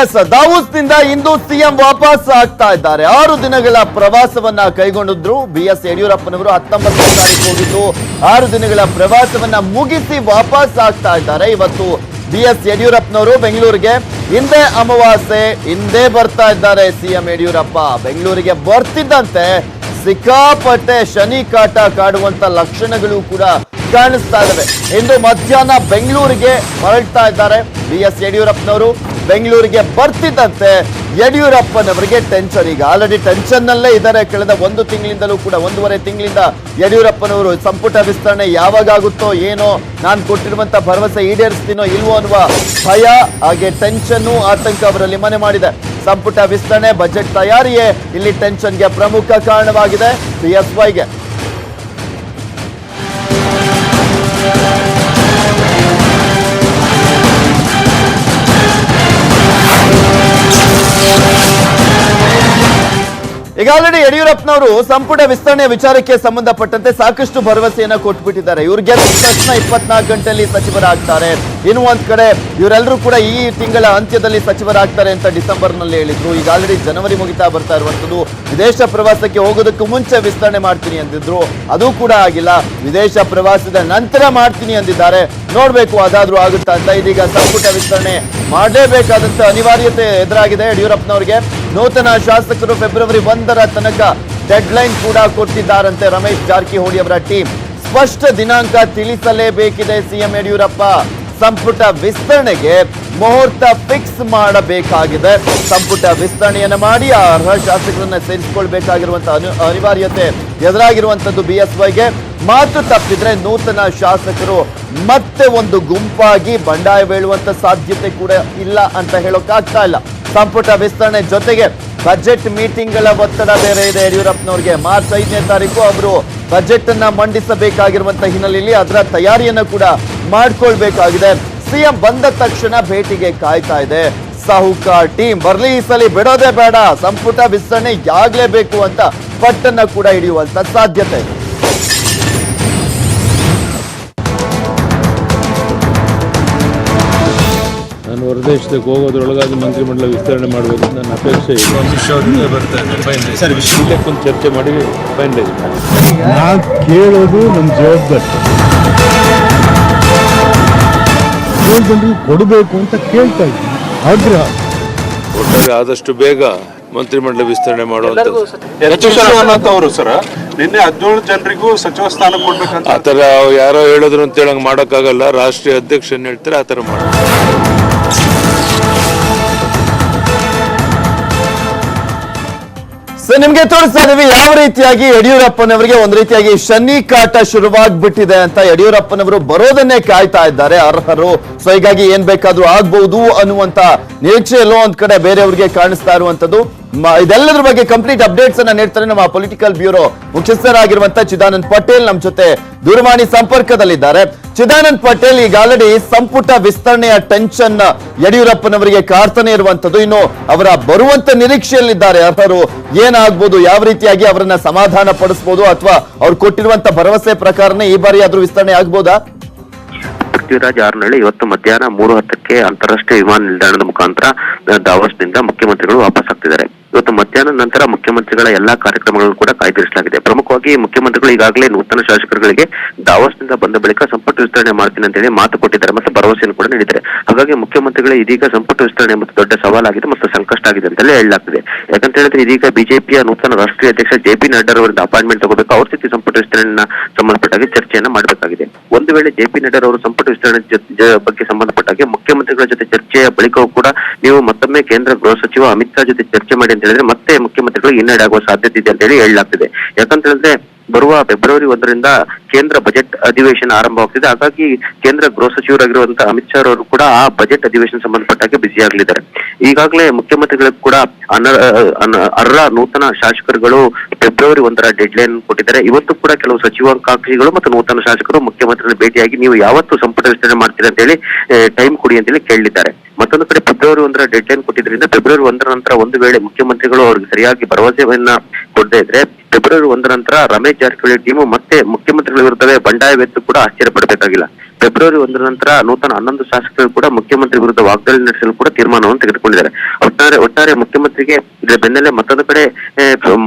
S ದಾವೂಸ್ನಿಂದ ಇಂದು CM ವಾಪಸ್ ಆಗ್ತಾ ಇದ್ದಾರೆ. ಆರು ದಿನಗಳ ಪ್ರವಾಸವನ್ನ ಕೈಗೊಂಡಿದ್ರು ಬಿ ಎಸ್ ಯಡಿಯೂರಪ್ಪನವರು. ಹತ್ತೊಂಬತ್ತನೇ ತಾರೀಕು ಹೋಗಿದ್ದು ಆರು ದಿನಗಳ ಪ್ರವಾಸವನ್ನ ಮುಗಿಸಿ ವಾಪಸ್ ಆಗ್ತಾ ಇದ್ದಾರೆ. ಇವತ್ತು ಬಿ ಎಸ್ ಯಡಿಯೂರಪ್ಪನವರು ಬೆಂಗಳೂರಿಗೆ ಹಿಂದೆ ಅಮಾವಾಸ್ಯೆ ಹಿಂದೆ ಬರ್ತಾ ಇದ್ದಾರೆ ಸಿಎಂ ಯಡಿಯೂರಪ್ಪ. ಬೆಂಗಳೂರಿಗೆ ಬರ್ತಿದ್ದಂತೆ ಸಿಕ್ಕಾಪಟ್ಟೆ ಶನಿ ಕಾಟ ಕಾಡುವಂತ ಲಕ್ಷಣಗಳು ಕೂಡ ಕಾಣಿಸ್ತಾ ಇದಾವೆ ಇಂದು ಮಧ್ಯಾಹ್ನ ಬೆಂಗಳೂರಿಗೆ ಹೊರಡ್ತಾ ಇದ್ದಾರೆ ಬಿ ಎಸ್ ಯಡಿಯೂರಪ್ಪನವರು. ಬೆಂಗಳೂರಿಗೆ ಬರ್ತಿದ್ದಂತೆ ಯಡಿಯೂರಪ್ಪನವರಿಗೆ ಟೆನ್ಷನ್ ಈಗ ಆಲ್ರೆಡಿ ಟೆನ್ಷನ್ ನಲ್ಲೇ ಇದ್ದಾರೆ. ಕಳೆದ ಒಂದು ತಿಂಗಳಿಂದಲೂ ಕೂಡ, ಒಂದೂವರೆ ತಿಂಗಳಿಂದ ಯಡಿಯೂರಪ್ಪನವರು ಸಂಪುಟ ವಿಸ್ತರಣೆ ಯಾವಾಗ ಆಗುತ್ತೋ ಏನೋ ನಾನು ಕೊಟ್ಟಿರುವಂಥ ಭರವಸೆ ಈಡೇರಿಸ್ತೀನೋ ಇಲ್ವೋ ಅನ್ನುವ ಭಯ, ಹಾಗೆ ಟೆನ್ಷನ್ನು ಆತಂಕ ಅವರಲ್ಲಿ ಮನೆ ಮಾಡಿದೆ. ಸಂಪುಟ ವಿಸ್ತರಣೆ ಬಜೆಟ್ ತಯಾರಿಯೇ ಇಲ್ಲಿ ಟೆನ್ಷನ್ಗೆ ಪ್ರಮುಖ ಕಾರಣವಾಗಿದೆ. ಪಿ ಎಸ್ ವೈಗೆ. ಈಗ ಆಲ್ರೆಡಿ ಯಡಿಯೂರಪ್ಪನವರು ಸಂಪುಟ ವಿಸ್ತರಣೆ ವಿಚಾರಕ್ಕೆ ಸಂಬಂಧಪಟ್ಟಂತೆ ಸಾಕಷ್ಟು ಭರವಸೆಯನ್ನ ಕೊಟ್ಬಿಟ್ಟಿದ್ದಾರೆ. ಇವ್ರು ಗೆದ್ದ ತಕ್ಷಣ ಇಪ್ಪತ್ನಾಲ್ಕು ಗಂಟೆಯಲ್ಲಿ ಸಚಿವರಾಗ್ತಾರೆ. ಇನ್ನು ಒಂದ್ ಕಡೆ ಇವರೆಲ್ಲರೂ ಕೂಡ ಈ ತಿಂಗಳ ಅಂತ್ಯದಲ್ಲಿ ಸಚಿವರಾಗ್ತಾರೆ ಅಂತ ಡಿಸೆಂಬರ್ನಲ್ಲಿ ಹೇಳಿದ್ರು. ಈಗ ಆಲ್ರೆಡಿ ಜನವರಿ ಮುಗಿತಾ ಬರ್ತಾ ಇರುವಂತದ್ದು. ವಿದೇಶ ಪ್ರವಾಸಕ್ಕೆ ಹೋಗೋದಕ್ಕೂ ಮುಂಚೆ ವಿಸ್ತರಣೆ ಮಾಡ್ತೀನಿ ಅಂದಿದ್ರು. ಅದು ಕೂಡ ಆಗಿಲ್ಲ. ವಿದೇಶ ಪ್ರವಾಸದ ನಂತರ ಮಾಡ್ತೀನಿ ಅಂದಿದ್ದಾರೆ. ನೋಡ್ಬೇಕು ಅದಾದ್ರೂ ಆಗುತ್ತಾ ಅಂತ ಇದೀಗ ಸಂಪುಟ ವಿಸ್ತರಣೆ ಮಾಡಲೇಬೇಕಾದಂತ ಅನಿವಾರ್ಯತೆ ಎದುರಾಗಿದೆ ಯಡಿಯೂರಪ್ಪನವರಿಗೆ. ನೂತನ ಶಾಸಕರು ಫೆಬ್ರವರಿ ಒಂದರ ತನಕ ಡೆಡ್ ಲೈನ್ ಕೂಡ ಕೊಟ್ಟಿದ್ದಾರಂತೆ ರಮೇಶ್ ಜಾರಕಿಹೊಳಿ ಅವರ ಟೀಮ್ ಸ್ಪಷ್ಟ ದಿನಾಂಕ ತಿಳಿಸಲೇಬೇಕಿದೆ ಸಿಎಂ ಯಡಿಯೂರಪ್ಪ. ಸಂಪುಟ ವಿಸ್ತರಣೆಗೆ ಮುಹೂರ್ತ ಫಿಕ್ಸ್ ಮಾಡಬೇಕಾಗಿದೆ. ಸಂಪುಟ ವಿಸ್ತರಣೆಯನ್ನು ಮಾಡಿ ಆ ಅರ್ಹ ಶಾಸಕರನ್ನ ಸೇರಿಸಿಕೊಳ್ಬೇಕಾಗಿರುವಂತಹ ಅನು- ಅನಿವಾರ್ಯತೆ ಎದುರಾಗಿರುವಂಥದ್ದು ಬಿ ಎಸ್ ವೈಗೆ ಮಾತು ತಪ್ಪಿದ್ರೆ ನೂತನ ಶಾಸಕರು ಮತ್ತೆ ಒಂದು ಗುಂಪಾಗಿ ಬಂಡಾಯ ಬೀಳುವಂತ ಸಾಧ್ಯತೆ ಕೂಡ ಇಲ್ಲ ಅಂತ ಹೇಳೋಕ್ಕಾಗ್ತಾ ಇಲ್ಲ. ಸಂಪುಟ ವಿಸ್ತರಣೆ ಜೊತೆಗೆ ಬಜೆಟ್ ಮೀಟಿಂಗ್ಗಳ ಒತ್ತಡ ಬೇರೆ ಇದೆ. ಯಡಿಯೂರಪ್ಪನವ್ರಿಗೆ ಮಾರ್ಚ್ ಐದನೇ ತಾರೀಕು ಅವರು ಬಜೆಟ್ ಅನ್ನ ಮಂಡಿಸಬೇಕಾಗಿರುವಂತಹ ಹಿನ್ನೆಲೆಯಲ್ಲಿ ಅದರ ತಯಾರಿಯನ್ನ ಕೂಡ ಮಾಡ್ಕೊಳ್ಬೇಕಾಗಿದೆ. ಸಿಎಂ ಬಂದ ತಕ್ಷಣ ಭೇಟಿಗೆ ಕಾಯ್ತಾ ಇದೆ. ಸಾಹುಕಾರ್ ಟೀಮ್ ಬರ್ಲಿ ಈ ಸಲ ಬಿಡೋದೇ ಬೇಡ. ಸಂಪುಟ ವಿಸ್ತರಣೆ ಯಾಗ್ಲೇಬೇಕು ಅಂತ ಪಟ್ಟನ್ನ ಕೂಡ ಹಿಡಿಯುವಂತ ಸಾಧ್ಯತೆ ಇದೆ. ನಾನು ಹೊರದೇಶಕ್ಕೆ ಹೋಗೋದ್ರೊಳಗಾಗಿ ಮಂತ್ರಿಮಂಡಲ ವಿಸ್ತರಣೆ ಮಾಡಬೇಕು ನನ್ನ ಅಪೇಕ್ಷೆ ಇದೆ. ಸರ್ ಇದಕ್ಕೊಂದು ಚರ್ಚೆ ಮಾಡಿ ಫೈನಲೈಸ್ ಮಾಡಿ. ನಾವು ಕೇಳೋದು ನಮ್ಮ ಜವಾಬ್ದಾರಿ. ಏಳು ಜನರಿಗೆ ಕೊಡಬೇಕು ಅಂತ ಕೇಳ್ತಾ ಇದ್ದೀನಿ. ಆಗ್ರಹ ಒಟ್ಟಾರೆ ಆದಷ್ಟು ಬೇಗ ಮಂತ್ರಿಮಂಡಲ ವಿಸ್ತರಣೆ ಮಾಡುವಂಥದ್ದು. ಅವರು ಸರ್. ನಿನ್ನೆ ಹದಿನೇಳು ಜನರಿಗೂ ಸಚಿವ ಸ್ಥಾನ ಕೊಡ್ಬೇಕಂತ. ಆ ಥರ ಯಾರೋ ಹೇಳಿದ್ರು ಅಂತ ಹೇಳಂಗ್ ಮಾಡೋಕ್ಕಾಗಲ್ಲ. ರಾಷ್ಟ್ರೀಯ ಅಧ್ಯಕ್ಷ ಏನ್ ಹೇಳ್ತಾರೆ ಆ ಥರ ಮಾಡಿ ಸೊ ನಿಮ್ಗೆ ತೋರಿಸ್ತಾ ಇದೀವಿ ಯಾವ ರೀತಿಯಾಗಿ ಯಡಿಯೂರಪ್ಪನವರಿಗೆ ಒಂದ್ ರೀತಿಯಾಗಿ ಶನಿ ಕಾಟ ಶುರುವಾಗ್ಬಿಟ್ಟಿದೆ ಅಂತ ಯಡಿಯೂರಪ್ಪನವರು ಬರೋದನ್ನೇ ಕಾಯ್ತಾ ಇದ್ದಾರೆ, ಅರ್ಹರು. ಸೊ ಹೀಗಾಗಿ ಏನ್ ಬೇಕಾದ್ರೂ ಆಗ್ಬಹುದು ಅನ್ನುವಂತ ನಿರೀಕ್ಷೆ ಎಲ್ಲೋ ಒಂದ್ ಕಡೆ ಬೇರೆಯವ್ರಿಗೆ ಕಾಣಿಸ್ತಾ ಇರುವಂತದ್ದು ಇದೆಲ್ಲದ್ರ ಬಗ್ಗೆ ಕಂಪ್ಲೀಟ್ ಅಪ್ಡೇಟ್ಸ್ ಅನ್ನ ನೀಡ್ತಾರೆ ನಮ್ಮ ಪೊಲಿಟಿಕಲ್ ಬ್ಯೂರೋ ಮುಖ್ಯಸ್ಥರಾಗಿರುವಂತ ಚಿದಾನಂದ್ ಪಟೇಲ್ ನಮ್ ಜೊತೆ ದೂರವಾಣಿ ಸಂಪರ್ಕದಲ್ಲಿದ್ದಾರೆ. ಚಿದಾನಂದ್ ಪಟೇಲ್ ಈಗ ಆಲ್ರೆಡಿ ಸಂಪುಟ ವಿಸ್ತರಣೆಯ ಟೆನ್ಷನ್ ಯಡಿಯೂರಪ್ಪನವರಿಗೆ ಕಾಡ್ತಾನೆ ಇರುವಂತದ್ದು ಇನ್ನು ಅವರ ಬರುವಂತ ನಿರೀಕ್ಷೆಯಲ್ಲಿದ್ದಾರೆ. ಅರ್ಹರು ಏನಾಗ್ಬೋದು, ಯಾವ ರೀತಿಯಾಗಿ ಅವರನ್ನ ಸಮಾಧಾನ ಪಡಿಸಬಹುದು ಅಥವಾ ಅವ್ರು ಕೊಟ್ಟಿರುವಂತ ಭರವಸೆ ಪ್ರಕಾರನೇ ಈ ಬಾರಿ ಆದ್ರೂ ವಿಸ್ತರಣೆ ಆಗ್ಬೋದಾ? ಪೃಥ್ವಿರಾಜ್ ಆರ್ನಳ್ಳಿ ಇವತ್ತು ಮಧ್ಯಾಹ್ನ ಮೂರು ಹತ್ತಕ್ಕೆ ಅಂತಾರಾಷ್ಟ್ರೀಯ ವಿಮಾನ ನಿಲ್ದಾಣದ ಮುಖಾಂತರ ದಾವೋಸ್ನಿಂದ ಮುಖ್ಯಮಂತ್ರಿಗಳು ವಾಪಸ್ ಆಗ್ತಿದ್ದಾರೆ. ಇವತ್ತು ಮಧ್ಯಾಹ್ನ ನಂತರ ಮುಖ್ಯಮಂತ್ರಿಗಳ ಎಲ್ಲಾ ಕಾರ್ಯಕ್ರಮಗಳನ್ನು ಕೂಡ ಕಾಯ್ದಿರಿಸಲಾಗಿದೆ. ಪ್ರಮುಖವಾಗಿ ಮುಖ್ಯಮಂತ್ರಿಗಳು ಈಗಾಗಲೇ ನೂತನ ಶಾಸಕರುಗಳಿಗೆ ದಾವೋಸ್ನಿಂದ ಬಂದ ಬಳಿಕ ಸಂಪುಟ ವಿಸ್ತರಣೆ ಮಾಡ್ತೀನಿ ಅಂತ ಹೇಳಿ ಮಾತು ಕೊಟ್ಟಿದ್ದಾರೆ ಮತ್ತು ಭರವಸೆಯನ್ನು ಕೂಡ ನೀಡಿದ್ದಾರೆ. ಹಾಗಾಗಿ ಮುಖ್ಯಮಂತ್ರಿಗಳ ಇದೀಗ ಸಂಪುಟ ವಿಸ್ತರಣೆ ಮತ್ತು ದೊಡ್ಡ ಸವಾಲಾಗಿದೆ ಮತ್ತು ಸಂಕಷ್ಟ ಆಗಿದೆ ಅಂತಲೇ ಹೇಳಲಾಗ್ತಿದೆ. ಯಾಕಂತ ಹೇಳಿದ್ರೆ ಇದೀಗ ಬಿಜೆಪಿಯ ನೂತನ ರಾಷ್ಟ್ರೀಯ ಅಧ್ಯಕ್ಷ ಜೆ ಪಿ ನಡ್ಡಾ ಅವರಿಂದ ಅಪಾಯಿಂಟ್ಮೆಂಟ್ ತಗೋಬೇಕು. ಅವ್ರ ಜೊತೆ ಸಂಪುಟ ವಿಸ್ತರಣೆ ಸಂಬಂಧಪಟ್ಟಾಗಿ ಚರ್ಚೆಯನ್ನ ಮಾಡಬೇಕಾಗಿದೆ. ಒಂದು ವೇಳೆ ಜೆ ಪಿ ನಡ್ಡಾ ಅವರು ಸಂಪುಟ ವಿಸ್ತರಣೆ ಬಗ್ಗೆ ಸಂಬಂಧಪಟ್ಟಾಗೆ ಮುಖ್ಯಮಂತ್ರಿಗಳ ಜೊತೆ ಚರ್ಚೆಯ ಬಳಿಕವೂ ಕೂಡ ನೀವು ಮತ್ತೊಮ್ಮೆ ಕೇಂದ್ರ ಗೃಹ ಸಚಿವ ಅಮಿತ್ ಶಾ ಜೊತೆ ಚರ್ಚೆ ಮಾಡಿ ಅಂತ ಹೇಳಿದ್ರೆ ಮತ್ತೆ ಮುಖ್ಯಮಂತ್ರಿಗಳು ಹಿನ್ನಡೆ ಆಗುವ ಸಾಧ್ಯತೆ ಇದೆ ಅಂತ ಹೇಳಿ ಹೇಳಲಾಗ್ತಿದೆ. ಯಾಕಂತ ಹೇಳಿದ್ರೆ ಬರುವ ಫೆಬ್ರವರಿ ಒಂದರಿಂದ ಕೇಂದ್ರ ಬಜೆಟ್ ಅಧಿವೇಶನ ಆರಂಭವಾಗ್ತಿದೆ. ಹಾಗಾಗಿ ಕೇಂದ್ರ ಗೃಹ ಸಚಿವರಾಗಿರುವಂತಹ ಅಮಿತ್ ಶಾ ಅವರು ಕೂಡ ಆ ಬಜೆಟ್ ಅಧಿವೇಶನ ಸಂಬಂಧಪಟ್ಟಾಗೆ ಬ್ಯುಸಿ ಆಗಲಿದ್ದಾರೆ ಈಗಾಗಲೇ ಮುಖ್ಯಮಂತ್ರಿಗಳಿಗೆ ಕೂಡ ಅರ್ಹ ನೂತನ ಶಾಸಕರುಗಳು ಫೆಬ್ರವರಿ ಒಂದರ ಡೆಡ್ ಲೈನ್ ಕೊಟ್ಟಿದ್ದಾರೆ. ಇವತ್ತು ಕೂಡ ಕೆಲವು ಸಚಿವಾಕಾಂಕ್ಷಿಗಳು ಮತ್ತು ನೂತನ ಶಾಸಕರು ಮುಖ್ಯಮಂತ್ರಿಗಳ ಭೇಟಿಯಾಗಿ ನೀವು ಯಾವತ್ತು ಸಂಪುಟ ವಿಸ್ತರಣೆ ಮಾಡ್ತೀರಿ ಅಂತ ಹೇಳಿ ಟೈಮ್ ಕೊಡಿ ಅಂತ ಹೇಳಿ ಕೇಳಿದ್ದಾರೆ. ಮತ್ತೊಂದು ಕಡೆ ಫೆಬ್ರವರಿ ಒಂದರ ಡೆಡ್ ಲೈನ್ ಕೊಟ್ಟಿದ್ರಿಂದ ಫೆಬ್ರವರಿ ಒಂದರ ನಂತರ ಒಂದು ವೇಳೆ ಮುಖ್ಯಮಂತ್ರಿಗಳು ಅವರಿಗೆ ಸರಿಯಾಗಿ ಭರವಸೆಯನ್ನ ಕೊಡದೇ ಇದ್ರೆ, ಫೆಬ್ರವರಿ ಒಂದರ ನಂತರ ರಮೇಶ್ ಜಾರಕಿಹೊಳಿ ಟೀಮು ಮತ್ತೆ ಮುಖ್ಯಮಂತ್ರಿಗಳ ವಿರುದ್ಧವೇ ಬಂಡಾಯವೆತ್ತು ಕೂಡ ಆಶ್ಚರ್ಯ ಪಡಬೇಕಾಗಿಲ್ಲ. ಫೆಬ್ರವರಿ ಒಂದರ ನಂತರ ನೂತನ ಹನ್ನೊಂದು ಶಾಸಕರು ಕೂಡ ಮುಖ್ಯಮಂತ್ರಿ ವಿರುದ್ಧ ವಾಗ್ದಾಳಿ ನಡೆಸಲು ಕೂಡ ತೀರ್ಮಾನವನ್ನು ತೆಗೆದುಕೊಂಡಿದ್ದಾರೆ. ಒಟ್ಟಾರೆ ಒಟ್ಟಾರೆ ಮುಖ್ಯಮಂತ್ರಿಗೆ ಇದರ ಬೆನ್ನಲ್ಲೇ ಮತ್ತೊಂದು ಕಡೆ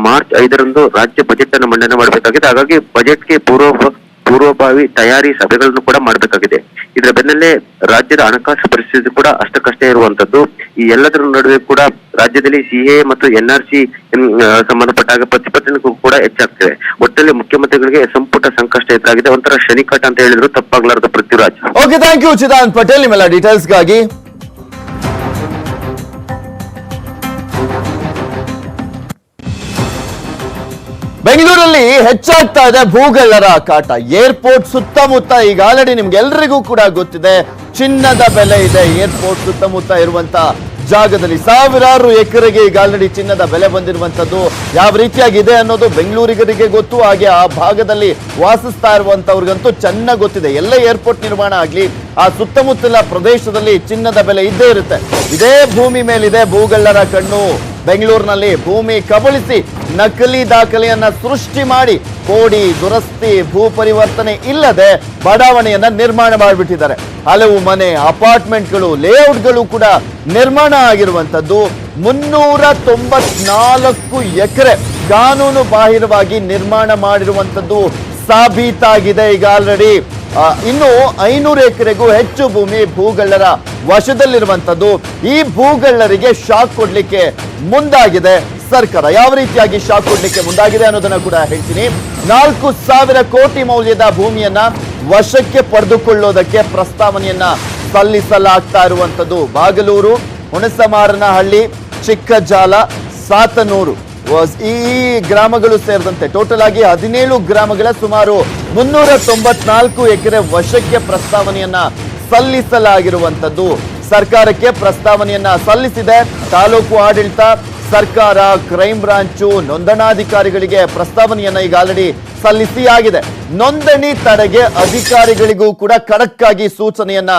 ಮಾರ್ಚ್ ಐದರಂದು ರಾಜ್ಯ ಬಜೆಟ್ ಅನ್ನು ಮಂಡನೆ ಮಾಡಬೇಕಾಗಿದೆ. ಹಾಗಾಗಿ ಬಜೆಟ್ಗೆ ಪೂರ್ವ, ಪೂರ್ವಭಾವಿ ತಯಾರಿ ಸಭೆಗಳನ್ನು ಕೂಡ ಮಾಡಬೇಕಾಗಿದೆ. ಇದರ ಬೆನ್ನಲ್ಲೇ ರಾಜ್ಯದ ಹಣಕಾಸು ಪರಿಸ್ಥಿತಿ ಕೂಡ ಅಷ್ಟಕ್ಕಷ್ಟೇ ಇರುವಂತದ್ದು. ಈ ಎಲ್ಲದರ ನಡುವೆ ಕೂಡ ರಾಜ್ಯದಲ್ಲಿ ಸಿಎ ಮತ್ತು ಎನ್ಆರ್ಸಿ ಸಂಬಂಧಪಟ್ಟಾಗ ಪ್ರತಿಭಟನೆಗೂ ಕೂಡ ಹೆಚ್ಚಾಗ್ತಿದೆ. ಒಟ್ಟಲ್ಲಿ ಮುಖ್ಯಮಂತ್ರಿಗಳಿಗೆ ಸಂಪುಟ ಸಂಕಷ್ಟ ಎದುರಾಗಿದೆ. ಒಂಥರ ಶನಿಕಾಟ ಅಂತ ಹೇಳಿದ್ರು ತಪ್ಪಾಗ್ಲಾರದ Prithviraj. Okay thank you Chidanand Patel. ನಿಮ್ಮೆಲ್ಲ ಡೀಟೇಲ್ಸ್ಗಾಗಿ ಬೆಂಗಳೂರಲ್ಲಿ ಹೆಚ್ಚಾಗ್ತಾ ಇದೆ ಭೂಗಳ್ಳರ ಕಾಟ. ಏರ್ಪೋರ್ಟ್ ಸುತ್ತಮುತ್ತ ಈಗ ಆಲ್ರೆಡಿ ನಿಮ್ಗೆಲ್ರಿಗೂ ಕೂಡ ಗೊತ್ತಿದೆ, ಚಿನ್ನದ ಬೆಲೆ ಇದೆ. ಏರ್ಪೋರ್ಟ್ ಸುತ್ತಮುತ್ತ ಇರುವಂತ ಜಾಗದಲ್ಲಿ ಸಾವಿರಾರು ಎಕರೆಗೆ ಈಗ ಆಲ್ರೆಡಿ ಚಿನ್ನದ ಬೆಲೆ ಬಂದಿರುವಂತದ್ದು ಯಾವ ರೀತಿಯಾಗಿದೆ ಅನ್ನೋದು ಬೆಂಗಳೂರಿಗರಿಗೆ ಗೊತ್ತು. ಹಾಗೆ ಆ ಭಾಗದಲ್ಲಿ ವಾಸಿಸ್ತಾ ಇರುವಂತವ್ರಿಗಂತೂ ಚೆನ್ನಾಗಿ ಗೊತ್ತಿದೆ. ಎಲ್ಲ ಏರ್ಪೋರ್ಟ್ ನಿರ್ಮಾಣ ಆಗಲಿ, ಆ ಸುತ್ತಮುತ್ತಲ ಪ್ರದೇಶದಲ್ಲಿ ಚಿನ್ನದ ಬೆಲೆ ಇದ್ದೇ ಇರುತ್ತೆ. ಇದೇ ಭೂಮಿ ಮೇಲಿದೆ ಭೂಗಳ್ಳರ ಕಣ್ಣು. ಬೆಂಗಳೂರಿನಲ್ಲಿ ಭೂಮಿ ಕಬಳಿಸಿ ನಕಲಿ ದಾಖಲೆಯನ್ನ ಸೃಷ್ಟಿ ಮಾಡಿ ಕೋಡಿ ದುರಸ್ತಿ ಭೂ ಪರಿವರ್ತನೆ ಇಲ್ಲದೆ ಬಡಾವಣೆಯನ್ನ ನಿರ್ಮಾಣ ಮಾಡಿಬಿಟ್ಟಿದ್ದಾರೆ. ಹಲವು ಮನೆ, ಅಪಾರ್ಟ್ಮೆಂಟ್ಗಳು, ಲೇಔಟ್ಗಳು ಕೂಡ ನಿರ್ಮಾಣ ಆಗಿರುವಂತದ್ದು ಮುನ್ನೂರ ತೊಂಬತ್ನಾಲ್ಕು ಎಕರೆ ಕಾನೂನು ಬಾಹಿರವಾಗಿ ನಿರ್ಮಾಣ ಮಾಡಿರುವಂತದ್ದು ಸಾಬೀತಾಗಿದೆ. ಈಗ ಆಲ್ರೆಡಿ ಇನ್ನು ಐನೂರು ಎಕರೆಗೂ ಹೆಚ್ಚು ಭೂಮಿ ಭೂಗಳ್ಳರ ವಶದಲ್ಲಿರುವಂತದ್ದು ಈ ಭೂಗಳ್ಳರಿಗೆ ಶಾಕ್ ಕೊಡ್ಲಿಕ್ಕೆ ಮುಂದಾಗಿದೆ ಸರ್ಕಾರ. ಯಾವ ರೀತಿಯಾಗಿ ಶಾಕ್ ಕೊಡ್ಲಿಕ್ಕೆ ಮುಂದಾಗಿದೆ ಅನ್ನೋದನ್ನ ಕೂಡ ಹೇಳ್ತೀನಿ. ನಾಲ್ಕು ಸಾವಿರ ಕೋಟಿ ಮೌಲ್ಯದ ಭೂಮಿಯನ್ನ ವಶಕ್ಕೆ ಪಡೆದುಕೊಳ್ಳೋದಕ್ಕೆ ಪ್ರಸ್ತಾವನೆಯನ್ನ ಸಲ್ಲಿಸಲಾಗ್ತಾ ಇರುವಂತದ್ದು ಬಾಗಲೂರು, ಹುಣಸಮಾರನಹಳ್ಳಿ, ಚಿಕ್ಕಜಾಲ, ಸಾತನೂರು. ಈ ಗ್ರಾಮಗಳು ಸೇರಿದಂತೆ ಟೋಟಲ್ ಆಗಿ ಹದಿನೇಳು ಗ್ರಾಮಗಳ ಸುಮಾರು ಮುನ್ನೂರ ತೊಂಬತ್ನಾಲ್ಕು ಎಕರೆ ವಶಕ್ಕೆ ಪ್ರಸ್ತಾವನೆಯನ್ನ ಸಲ್ಲಿಸಲಾಗಿರುವಂತದ್ದು ಸರ್ಕಾರಕ್ಕೆ ಪ್ರಸ್ತಾವನೆಯನ್ನ ಸಲ್ಲಿಸಿದೆ. ತಾಲೂಕು ಆಡಳಿತ, ಸರ್ಕಾರ, ಕ್ರೈಮ್ ಬ್ರಾಂಚು, ನೋಂದಣಾಧಿಕಾರಿಗಳಿಗೆ ಪ್ರಸ್ತಾವನೆಯನ್ನ ಈಗ ಆಲ್ರೆಡಿ ಸಲ್ಲಿಸಿ ಆಗಿದೆ ನೋಂದಣಿ ತಡೆಗೆ ಅಧಿಕಾರಿಗಳಿಗೂ ಕೂಡ ಖಡಕ್ ಆಗಿ ಸೂಚನೆಯನ್ನ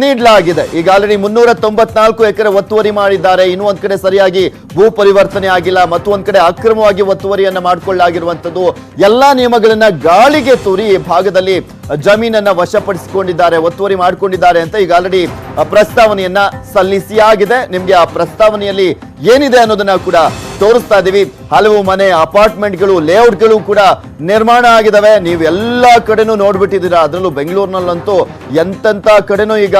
ನೀಡಲಾಗಿದೆ. ಈಗ ಆಲ್ರೆಡಿ ಮುನ್ನೂರ ತೊಂಬತ್ನಾಲ್ಕು ಎಕರೆ ಒತ್ತುವರಿ ಮಾಡಿದ್ದಾರೆ. ಇನ್ನೂ ಒಂದ್ ಕಡೆ ಸರಿಯಾಗಿ ಭೂ ಪರಿವರ್ತನೆ ಆಗಿಲ್ಲ. ಮತ್ತು ಒಂದ್ ಕಡೆ ಅಕ್ರಮವಾಗಿ ಒತ್ತುವರಿಯನ್ನ ಮಾಡಿಕೊಳ್ಳಾಗಿರುವಂತದ್ದು ಎಲ್ಲಾ ನಿಯಮಗಳನ್ನ ಗಾಳಿಗೆ ತೂರಿ ಈ ಭಾಗದಲ್ಲಿ ಜಮೀನನ್ನ ವಶಪಡಿಸಿಕೊಂಡಿದ್ದಾರೆ, ಒತ್ತುವರಿ ಮಾಡಿಕೊಂಡಿದ್ದಾರೆ ಅಂತ ಈಗ ಆಲ್ರೆಡಿ ಪ್ರಸ್ತಾವನೆಯನ್ನ ಸಲ್ಲಿಸಿ ಆಗಿದೆ ನಿಮ್ಗೆ ಆ ಪ್ರಸ್ತಾವನೆಯಲ್ಲಿ ಏನಿದೆ ಅನ್ನೋದನ್ನ ಕೂಡ ತೋರಿಸ್ತಾ ಇದೀವಿ. ಹಲವು ಮನೆ, ಅಪಾರ್ಟ್ಮೆಂಟ್ಗಳು, ಲೇಔಟ್ಗಳು ಕೂಡ ನಿರ್ಮಾಣ ಆಗಿದಾವೆ ನೀವು ಎಲ್ಲಾ ಕಡೆನೂ ನೋಡ್ಬಿಟ್ಟಿದ್ದೀರಾ? ಅದರಲ್ಲೂ ಬೆಂಗಳೂರಿನಲ್ಲಂತೂ ಎಂತೆಂತ ಕಡೆನೂ ಈಗ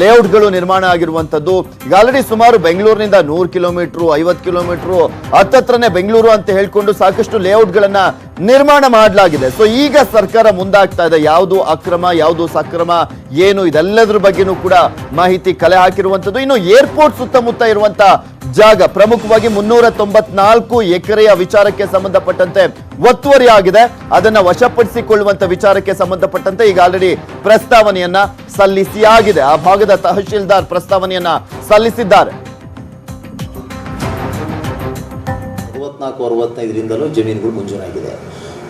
ಲೇಔಟ್ಗಳು ನಿರ್ಮಾಣ ಆಗಿರುವಂಥದ್ದು. ಈಗ ಆಲ್ರೆಡಿ ಸುಮಾರು ಬೆಂಗಳೂರಿನಿಂದ ನೂರು ಕಿಲೋಮೀಟ್ರು, ಐವತ್ತು ಕಿಲೋಮೀಟ್ರು, ಹತ್ತತ್ರನೇ ಬೆಂಗಳೂರು ಅಂತ ಹೇಳ್ಕೊಂಡು ಸಾಕಷ್ಟು ಲೇಔಟ್ಗಳನ್ನ ನಿರ್ಮಾಣ ಮಾಡಲಾಗಿದೆ. ಸೊ ಈಗ ಸರ್ಕಾರ ಮುಂದಾಗ್ತಾ ಇದೆ. ಯಾವುದು ಅಕ್ರಮ, ಯಾವುದು ಸಕ್ರಮ, ಏನು ಇದೆಲ್ಲದ್ರ ಬಗ್ಗೆನೂ ಕೂಡ ಮಾಹಿತಿ ಕಲೆ ಹಾಕಿರುವಂಥದ್ದು. ಇನ್ನು ಏರ್ಪೋರ್ಟ್ ಸುತ್ತಮುತ್ತ ಇರುವಂತ ಜಾಗ ಪ್ರಮುಖವಾಗಿ ಮುನ್ನೂರ ತೊಂಬತ್ನಾಲ್ಕು ಎಕರೆಯ ವಿಚಾರಕ್ಕೆ ಸಂಬಂಧಪಟ್ಟಂತೆ ಒತ್ತುವರಿ ಆಗಿದೆ. ಅದನ್ನ ವಶಪಡಿಸಿಕೊಳ್ಳುವಂತ ವಿಚಾರಕ್ಕೆ ಸಂಬಂಧಪಟ್ಟಂತೆ ಈಗ ಆಲ್ರೆಡಿ ಪ್ರಸ್ತಾವನೆಯನ್ನ ಸಲ್ಲಿಸಿಯಾಗಿದೆ. ಆ ಭಾಗದ ತಹಶೀಲ್ದಾರ್ ಪ್ರಸ್ತಾವನೆಯನ್ನ ಸಲ್ಲಿಸಿದ್ದಾರೆ. ಅರವತ್ನಾಲ್ಕು ಅರವತ್ತೈದರಿಂದಲೂ ಜಮೀನುಗಳು ಮಂಜೂರಾಗಿದೆ.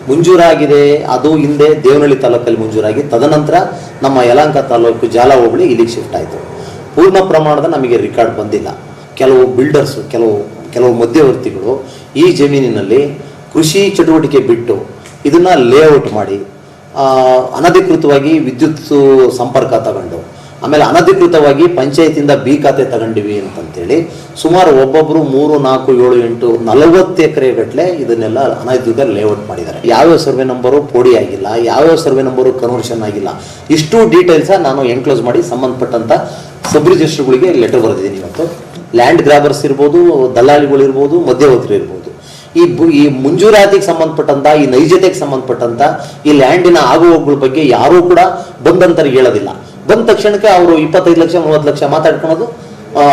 ಮುಂಜೂರಾಗಿದೆ, ಅದು ಹಿಂದೆ ದೇವನಹಳ್ಳಿ ತಾಲೂಕಲ್ಲಿ ಮಂಜೂರಾಗಿ. ತದನಂತರ ನಮ್ಮ ಯಲಹಂಕ ತಾಲೂಕು ಜಾಲ ಹೋಬಳಿ ಇಲ್ಲಿಗೆ ಶಿಫ್ಟ್ ಆಯಿತು. ಪೂರ್ಣ ಪ್ರಮಾಣದ ನಮಗೆ ರೆಕಾರ್ಡ್ ಬಂದಿಲ್ಲ. ಕೆಲವು ಬಿಲ್ಡರ್ಸು ಕೆಲವು ಕೆಲವು ಮಧ್ಯವರ್ತಿಗಳು ಈ ಜಮೀನಿನಲ್ಲಿ ಕೃಷಿ ಚಟುವಟಿಕೆ ಬಿಟ್ಟು ಇದನ್ನು ಲೇಔಟ್ ಮಾಡಿ ಅನಧಿಕೃತವಾಗಿ ವಿದ್ಯುತ್ ಸಂಪರ್ಕ ತಗೊಂಡು ಆಮೇಲೆ ಅನಧಿಕೃತವಾಗಿ ಪಂಚಾಯತಿಯಿಂದ ಬಿ ಖಾತೆ ತಗೊಂಡಿವಿ ಅಂತಂತೇಳಿ ಸುಮಾರು ಒಬ್ಬೊಬ್ಬರು ಮೂರು, ನಾಲ್ಕು, ಏಳು, ಎಂಟು, ನಲವತ್ತು ಎಕರೆ ಗಟ್ಟಲೆ ಇದನ್ನೆಲ್ಲ ಅನಧಿಕೃತ ಲೇಔಟ್ ಮಾಡಿದ್ದಾರೆ. ಯಾವ್ಯಾವ ಸರ್ವೆ ನಂಬರು ಪೋಡಿ ಆಗಿಲ್ಲ, ಯಾವ್ಯಾವ ಸರ್ವೆ ನಂಬರು ಕನ್ವರ್ಷನ್ ಆಗಿಲ್ಲ, ಇಷ್ಟು ಡೀಟೇಲ್ಸ ನಾನು ಎನ್ಕ್ಲೋಸ್ ಮಾಡಿ ಸಂಬಂಧಪಟ್ಟಂತ ಸಬ್ ರಿಜಿಸ್ಟರ್ಗಳಿಗೆ ಲೆಟರ್ ಬರೆದಿದ್ದೀನಿ ಇವತ್ತು. ಲ್ಯಾಂಡ್ ಗ್ರಾಬರ್ಸ್ ಇರ್ಬೋದು, ದಲ್ಲಾಳಿಗಳು ಇರ್ಬೋದು ಮಧ್ಯವರ್ತಿಗಳು ಇರ್ಬೋದು. ಈ ಈ ಮುಂಜೂರಾತಿಗೆ ಸಂಬಂಧಪಟ್ಟಂತ, ಈ ನೈಜತೆಗೆ ಸಂಬಂಧಪಟ್ಟಂತ ಈ ಲ್ಯಾಂಡಿನ ಆಗುಹೋಗುಗಳ ಬಗ್ಗೆ ಯಾರೂ ಕೂಡ ಬಂದಂತರಿಗೆ ಹೇಳೋದಿಲ್ಲ. ಬಂದ ತಕ್ಷಣಕ್ಕೆ ಅವರು ಇಪ್ಪತ್ತೈದು ಲಕ್ಷ, ಮೂವತ್ತು ಲಕ್ಷ ಮಾತಾಡ್ಕೊಳೋದು